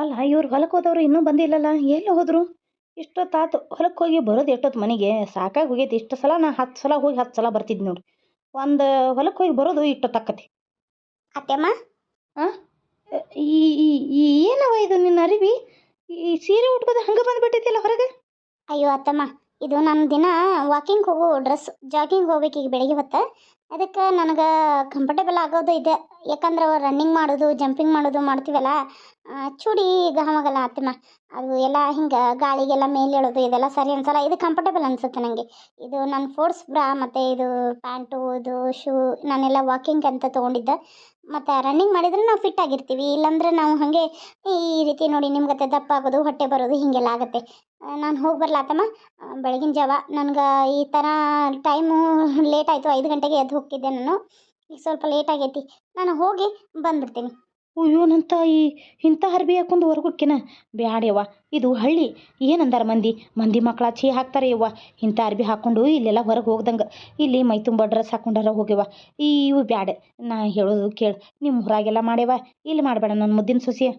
ಅಲ್ಲ ಇವ್ರು ಹೊಲಕ್ಕೆ ಹೋದವ್ರು ಇನ್ನೂ ಬಂದಿಲ್ಲಲ್ಲ ಎಲ್ಲಿ ಹೋದರು? ಇಷ್ಟೊತ್ತಾತು ಹೊಲಕ್ಕೆ ಹೋಗಿ ಬರೋದು ಎಷ್ಟೊತ್ತು ಮನೆಗೆ? ಸಾಕಾಗಿ ಹೋಗೈತಿ ಇಷ್ಟು ಸಲ ನಾ ಹತ್ತು ಸಲ ಹೋಗಿ ಹತ್ತು ಸಲ ಬರ್ತಿದ್ದೆ ನೋಡ್ರಿ ಒಂದು ಹೊಲಕ್ಕೆ ಹೋಗಿ ಬರೋದು ಇಷ್ಟೊತ್ತಾಕತಿ ಅತ್ತೆಮ್ಮ? ಹಾಂ ಈ ಏನವ ಇದು ನಿನ್ನ ಅರಿವಿ? ಈ ಸೀರೆ ಉಟ್ಕೋದು ಹಂಗೆ ಬಂದುಬಿಟ್ಟಿದ್ದಿಲ್ಲ ಹೊರಗೆ? ಅಯ್ಯೋ ಅತ್ತಮ್ಮ ಇದು ನನ್ನ ದಿನ ವಾಕಿಂಗ್ ಹೋಗೋ ಡ್ರೆಸ್ ಜಾಗಿಂಗ್ ಹೋಗ್ಬೇಕು ಈಗ ಬೆಳಿಗ್ಗೆ ಹೊತ್ತು. ಅದಕ್ಕೆ ನನಗೆ ಕಂಫರ್ಟೇಬಲ್ ಆಗೋದು ಇದೆ. ಯಾಕಂದ್ರೆ ರನ್ನಿಂಗ್ ಮಾಡೋದು ಜಂಪಿಂಗ್ ಮಾಡೋದು ಮಾಡ್ತೀವಲ್ಲ ಚೂಡಿ ಗಹಮಗಲ್ಲ ಅತ್ತಮ್ಮ ಅದು ಎಲ್ಲ ಹಿಂಗೆ ಗಾಳಿಗೆಲ್ಲ ಮೇಲೆ ಹೇಳೋದು ಇದೆಲ್ಲ ಸರಿ ಅನ್ಸಲ್ಲ. ಇದು ಕಂಫರ್ಟೇಬಲ್ ಅನಿಸುತ್ತೆ ನನಗೆ ಇದು ನನ್ನ ಫೋರ್ಸ್ ಬ್ರಾ ಮತ್ತು ಇದು ಪ್ಯಾಂಟು ಇದು ಶೂ ನಾನೆಲ್ಲ ವಾಕಿಂಗ್ ಅಂತ ತೊಗೊಂಡಿದ್ದೆ. ಮತ್ತು ರನ್ನಿಂಗ್ ಮಾಡಿದ್ರೆ ನಾವು ಫಿಟ್ ಆಗಿರ್ತೀವಿ. ಇಲ್ಲಾಂದ್ರೆ ನಾವು ಹಾಗೆ ಈ ರೀತಿ ನೋಡಿ ನಿಮ್ಗತ್ತೆ ದಪ್ಪ ಆಗೋದು ಹೊಟ್ಟೆ ಬರೋದು ಹೀಗೆಲ್ಲ ಆಗುತ್ತೆ. ನಾನು ಹೋಗಿ ಬರ್ಲಾತಮ್ಮ ಬೆಳಗಿನ ಜಾವ. ನನಗೆ ಈ ಥರ ಟೈಮು ಲೇಟ್ ಆಯಿತು. ಐದು ಗಂಟೆಗೆ ಎದ್ದು ಹೋಗ್ತಿದ್ದೆ ನಾನು. ಈಗ ಸ್ವಲ್ಪ ಲೇಟ್ ಆಗೈತಿ. ನಾನು ಹೋಗಿ ಬಂದ್ಬಿಡ್ತೀನಿ. ಅಯ್ಯೋ ನನ್ನ ತಾಯಿ, ಇಂಥ ಅರ್ಬಿ ಹಾಕೊಂಡು ಹೊರಗೋಕ್ಕಿನ ಬ್ಯಾಡ್ಯವ್ವ, ಇದು ಹಳ್ಳಿ. ಏನಂದಾರ ಮಂದಿ? ಮಂದಿ ಮಕ್ಕಳ ಛೀ ಹಾಕ್ತಾರೆ ಯವ್ವ ಇಂಥ ಅರ್ಬಿ ಹಾಕ್ಕೊಂಡು ಇಲ್ಲೆಲ್ಲ ಹೊರಗೆ ಹೋಗ್ದಂಗೆ. ಇಲ್ಲಿ ಮೈ ತುಂಬ ಡ್ರೆಸ್ ಹಾಕೊಂಡಾರ ಹೋಗ್ಯವ ಇವು ಬ್ಯಾಡ. ನಾ ಹೇಳೋದು ಕೇಳು. ನಿಮ್ಮ ಊರಾಗೆಲ್ಲ ಮಾಡ್ಯವ ಇಲ್ಲಿ ಮಾಡಬೇಡ ನನ್ನ ಮುದ್ದಿನ ಸೊಸೆ.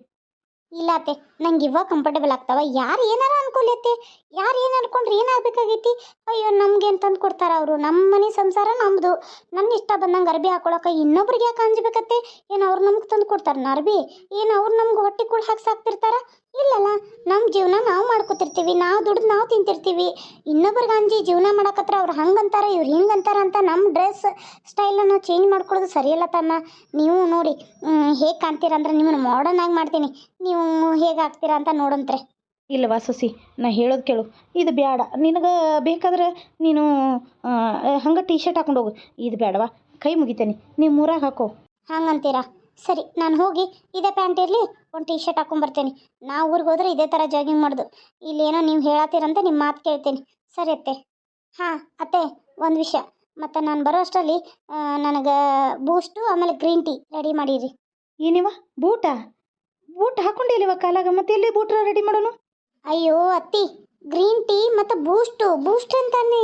ಇಲ್ಲ ನಂಗೆ ಇವಾಗ ಕಂಫರ್ಟೇಬಲ್ ಆಗ್ತಾವ. ಯಾರು ಏನಾರ ಅನ್ಕೊಳ್ಳಿ ಅತ್ತೆ ಯಾರು ಏನು ಅನ್ಕೊಂಡ್ರೆ ಏನಾಗಬೇಕಾಗೈತಿ ಅಯ್ಯೋ, ನಮ್ಗೆ ಅಂತಂದು ತಂದು ಕೊಡ್ತಾರ ಅವರು? ನಮ್ಮ ಮನೆ ಸಂಸಾರ ನಮ್ಮದು ನನ್ನ ಇಷ್ಟ ಬಂದಂಗೆ ಅರ್ಬಿ ಹಾಕೊಳಕ ಇನ್ನೊಬ್ರಿಗೆ ಯಾಕೆ ಅಂಜಬೇಕತ್ತೆ? ಏನು ಅವ್ರು ನಮ್ಗೆ ತಂದು ಕೊಡ್ತಾರ ಅರ್ಬಿ ಏನು ಅವ್ರು ನಮ್ಗೆ ಹೊಟ್ಟೆ ಕೂಡ ಹಾಕಿ ಸಾಕ್ತಿರ್ತಾರ ಇಲ್ಲಲ್ಲ. ನಮ್ಮ ಜೀವನ ನಾವು ಮಾಡ್ಕೊತಿರ್ತೀವಿ ನಾವು ದುಡ್ದು ನಾವು ತಿಂತಿರ್ತೀವಿ. ಇನ್ನೊಬ್ರಿಗೆ ಗಾಂಜಿ ಜೀವನ ಮಾಡಕತ್ರ ಅವ್ರು ಹಂಗಂತಾರೆ ಇವ್ರು ಹಿಂಗಂತಾರ ಅಂತ ನಮ್ಮ ಡ್ರೆಸ್ ಸ್ಟೈಲನ್ನು ಚೇಂಜ್ ಮಾಡ್ಕೊಳ್ಳೋದು ಸರಿಯಲ್ಲ ತಮ್ಮ. ನೀವು ನೋಡಿ ಹೇಗೆ ಕಾಣ್ತೀರ ಅಂದ್ರೆ ನಿಮ್ಮನ್ನು ಮಾಡರ್ನ್ ಆಗಿ ಮಾಡ್ತೀನಿ. ನೀವು ಹೇಗೆ ಆಗ್ತೀರಾ ಅಂತ ನೋಡಂತ್ರೆ. ಇಲ್ಲವಾ ಸಸಿ ನಾ ಹೇಳೋದು ಕೇಳು. ಇದು ಬೇಡ ನಿನಗೆ ಬೇಕಾದ್ರೆ ನೀನು ಹಂಗೆ ಟೀ ಶರ್ಟ್ ಹಾಕೊಂಡು ಹೋಗು. ಇದು ಬೇಡವಾ ಕೈ ಮುಗಿತೇನೆ. ನೀವು ಮೂರಾಗ ಹಾಕೋ. ಹಂಗಂತೀರಾ? ಸರಿ ನಾನು ಹೋಗಿ ಇದೇ ಪ್ಯಾಂಟ್ ಇರಲಿ ಒಂದು ಟೀ ಶರ್ಟ್ ಹಾಕೊಂಬರ್ತೀನಿ. ನಾವು ಊರಿಗೆ ಹೋದ್ರೆ ಇದೇ ಥರ ಜಾಗಿಂಗ್ ಮಾಡೋದು. ಇಲ್ಲೇನೋ ನೀವು ಹೇಳತ್ತೀರಂತ ನಿಮ್ಮ ಮಾತು ಕೇಳ್ತೀನಿ. ಸರಿ ಅತ್ತೆ. ಹಾಂ ಅತ್ತೆ ಒಂದು ವಿಷಯ. ಮತ್ತು ನಾನು ಬರೋ ಅಷ್ಟರಲ್ಲಿ ನನಗೆ ಬೂಸ್ಟು ಆಮೇಲೆ ಗ್ರೀನ್ ಟೀ ರೆಡಿ ಮಾಡಿರಿ. ಏನಿವ? ಬೂಟ? ಬೂಟ್ ಹಾಕೊಂಡಿಲ್ವ ಕಾಲಾಗ? ಮತ್ತೆ ಎಲ್ಲಿ ಬೂಟ್ ರೆಡಿ ಮಾಡೋನು? ಅಯ್ಯೋ ಅತ್ತಿ ಗ್ರೀನ್ ಟೀ ಮತ್ತು ಬೂಸ್ಟು ಬೂಸ್ಟ್ ಅಂತಾನೆ.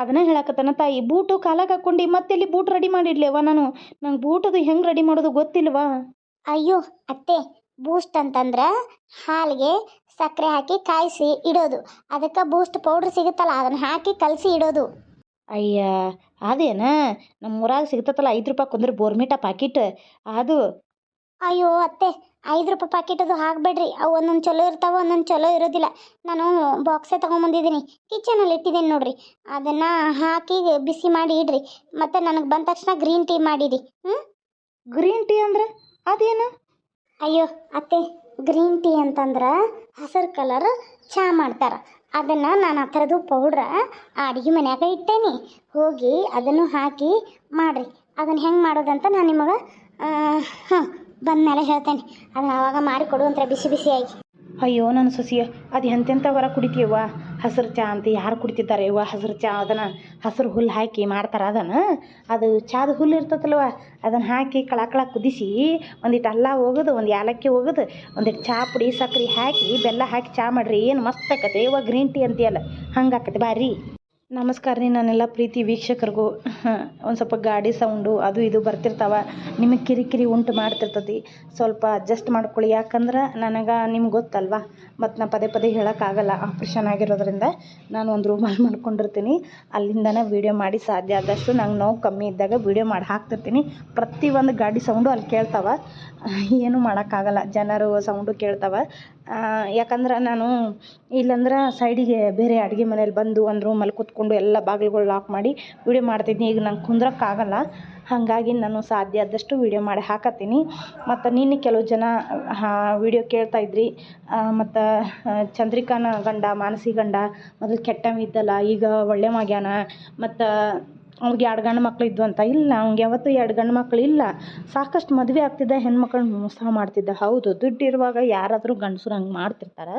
ಅದನ್ನ ಹೇಳಕತ್ತನ ತಾಯಿ ಬೂಟು ಕಾಲಾಗ ಹಾಕೊಂಡು ಮತ್ತೆಲ್ಲಿ ಬೂಟ್ ರೆಡಿ ಮಾಡಿಡ್ಲೇವ ನಾನು? ನಂಗೆ ಬೂಟದು ಹೆಂಗೆ ರೆಡಿ ಮಾಡೋದು ಗೊತ್ತಿಲ್ವಾ? ಅಯ್ಯೋ ಅತ್ತೆ ಬೂಸ್ಟ್ ಅಂತಂದ್ರೆ ಹಾಲಿಗೆ ಸಕ್ಕರೆ ಹಾಕಿ ಕಾಯಿಸಿ ಇಡೋದು. ಅದಕ್ಕೆ ಬೂಸ್ಟ್ ಪೌಡ್ರ್ ಸಿಗುತ್ತಲ್ಲ ಅದನ್ನು ಹಾಕಿ ಕಲಸಿ ಇಡೋದು. ಅಯ್ಯ ಅದೇನ? ನಮ್ಮ ಊರಾಗ ಸಿಗ್ತತಲ್ಲ ಐದು ರೂಪಾಯಿ ಕುಂದ್ರೆ ಬೋರ್ಮಿಟ ಪಾಕಿಟ್ ಅದು ಅಯ್ಯೋ ಅತ್ತೆ ಐದು ರೂಪಾಯಿ ಪ್ಯಾಕೆಟ್ ಅದು ಹಾಕಬೇಡ್ರಿ. ಅವು ಒಂದೊಂದು ಚಲೋ ಇರ್ತಾವೆ ಒಂದೊಂದು ಚಲೋ ಇರೋದಿಲ್ಲ. ನಾನು ಬಾಕ್ಸೇ ತೊಗೊಂಬಂದಿದ್ದೀನಿ ಕಿಚನಲ್ಲಿ ಇಟ್ಟಿದ್ದೀನಿ ನೋಡ್ರಿ. ಅದನ್ನು ಹಾಕಿ ಬಿಸಿ ಮಾಡಿ ಇಡ್ರಿ. ಮತ್ತು ನನಗೆ ಬಂದ ತಕ್ಷಣ ಗ್ರೀನ್ ಟೀ ಮಾಡಿರಿ. ಹ್ಞೂ ಗ್ರೀನ್ ಟೀ ಅಂದ್ರೆ ಅದೇನು? ಅಯ್ಯೋ ಅತ್ತೆ ಗ್ರೀನ್ ಟೀ ಅಂತಂದ್ರೆ ಹಸಿರು ಕಲರ್ ಚಹಾ ಮಾಡ್ತಾರೆ. ಅದನ್ನು ನಾನು ಆ ಥರದ್ದು ಪೌಡ್ರ ಅಡುಗೆ ಮನ್ಯಾಗ ಇಟ್ಟೇನಿ. ಹೋಗಿ ಅದನ್ನು ಹಾಕಿ ಮಾಡಿರಿ. ಅದನ್ನು ಹೆಂಗೆ ಮಾಡೋದಂತ ನಾನು ನಿಮಗೆ ಹಾಂ ಬಂದಮೇಲೆ ಹೇಳ್ತೇನೆ. ಅದನ್ನ ಅವಾಗ ಮಾಡಿ ಅಂತ ಬಿಸಿ ಬಿಸಿಯಾಗಿ ಅಯ್ಯೋ ನನ್ನ ಸೊಸಿಯ, ಅದು ಎಂತೆಂಥ ಹೊರ ಕುಡಿತೀವ ಹಸಿರು ಚಾ ಅಂತ ಯಾರು ಕುಡಿತಿದ್ದಾರೆ ಇವ ಹಸಿರು ಚಾ ಅದನ್ನು ಹಸಿರು ಹುಲ್ಲು ಹಾಕಿ ಮಾಡ್ತಾರೆ ಅದನ್ನು ಅದು ಚಾದ ಹುಲ್ಲು ಇರ್ತದಲ್ವ ಅದನ್ನು ಹಾಕಿ ಕಳ ಕಳ ಕುದಿಸಿ ಒಂದಿಟ್ಟು ಅಲ್ಲ ಹೋಗೋದು ಒಂದು ಏಲಕ್ಕಿ ಹೋಗೋದು ಒಂದಿಟ್ಟು ಚಾ ಪುಡಿ, ಸಕ್ರೆ ಹಾಕಿ ಬೆಲ್ಲ ಹಾಕಿ ಚಾ ಮಾಡ್ರಿ, ಏನು ಮಸ್ತ್ ಆಕತಿ ಇವ ಗ್ರೀನ್ ಟೀ ಅಂತೀಯಲ್ಲ, ಹಂಗೆ ಆಕತಿ ಬಾರಿ. ನಮಸ್ಕಾರ ರೀ, ನಾನೆಲ್ಲ ಪ್ರೀತಿ ವೀಕ್ಷಕರಿಗೂ ಒಂದು ಸ್ವಲ್ಪ ಗಾಡಿ ಸೌಂಡು ಅದು ಇದು ಬರ್ತಿರ್ತಾವ. ನಿಮಗೆ ಕಿರಿಕಿರಿ ಉಂಟು ಮಾಡ್ತಿರ್ತತಿ. ಸ್ವಲ್ಪ ಅಡ್ಜಸ್ಟ್ ಮಾಡ್ಕೊಳ್ಳಿ. ಯಾಕಂದ್ರೆ ನನಗೆ ನಿಮ್ಗೆ ಗೊತ್ತಲ್ವಾ? ಮತ್ತು ನಾ ಪದೇ ಪದೇ ಹೇಳೋಕ್ಕಾಗಲ್ಲ ಆಪ್ರೇಷನ್ ಆಗಿರೋದ್ರಿಂದ ನಾನು ಒಂದು ರೂಮಲ್ಲಿ ಮಲ್ಕೊಂಡಿರ್ತೀನಿ. ಅಲ್ಲಿಂದನೇ ವೀಡಿಯೋ ಮಾಡಿ ಸಾಧ್ಯ ಆದಷ್ಟು ನಂಗೆ ನೋವು ಕಮ್ಮಿ ಇದ್ದಾಗ ವೀಡಿಯೋ ಮಾಡಿ ಹಾಕ್ತಿರ್ತೀನಿ. ಪ್ರತಿಯೊಂದು ಗಾಡಿ ಸೌಂಡು ಅಲ್ಲಿ ಕೇಳ್ತಾವ. ಏನೂ ಮಾಡೋಕ್ಕಾಗಲ್ಲ ಜನರು ಸೌಂಡು ಕೇಳ್ತಾವ. ಯಾಕಂದ್ರೆ ನಾನು ಇಲ್ಲಂದ್ರೆ ಸೈಡಿಗೆ ಬೇರೆ ಅಡುಗೆ ಮನೇಲಿ ಬಂದು ಒಂದು ರೂಮಲ್ಲಿ ಕೂತ್ಕೊಂಡು ಎಲ್ಲ ಬಾಗಿಲುಗಳು ಲಾಕ್ ಮಾಡಿ ವೀಡಿಯೋ ಮಾಡ್ತಿದ್ನಿ. ಈಗ ನಂಗೆ ಕುಂದ್ರಕ್ಕಾಗಲ್ಲ ಹಾಗಾಗಿ ನಾನು ಸಾಧ್ಯ ಆದಷ್ಟು ವೀಡಿಯೋ ಮಾಡಿ ಹಾಕತ್ತೀನಿ. ಮತ್ತು ನಿನ್ನೆ ಕೆಲವು ಜನ ವೀಡಿಯೋ ಕೇಳ್ತಾ ಇದ್ರಿ. ಮತ್ತು ಚಂದ್ರಿಕಾನ ಗಂಡ, ಮಾನಸಿ ಗಂಡ, ಮೊದಲು ಕೆಟ್ಟವ ಇದ್ದಲ್ಲ, ಈಗ ಒಳ್ಳೆ ಮಾಗ್ಯಾನ ಮತ್ತು ಅವ್ನಿಗೆ ಎರಡು ಗಂಡು ಮಕ್ಳು ಇದ್ವು ಅಂತ ಇಲ್ಲ, ಅವ್ನಿಗೆ ಯಾವತ್ತೂ ಎರಡು ಗಂಡು ಮಕ್ಳು ಇಲ್ಲ. ಸಾಕಷ್ಟು ಮದುವೆ ಆಗ್ತಿದ್ದ ಹೆಣ್ಮಕ್ಳು ಮೋಸ ಮಾಡ್ತಿದ್ದ. ಹೌದು, ದುಡ್ಡು ಇರುವಾಗ ಯಾರಾದರೂ ಗಂಡಸ್ರು ಹಂಗೆ ಮಾಡ್ತಿರ್ತಾರೆ.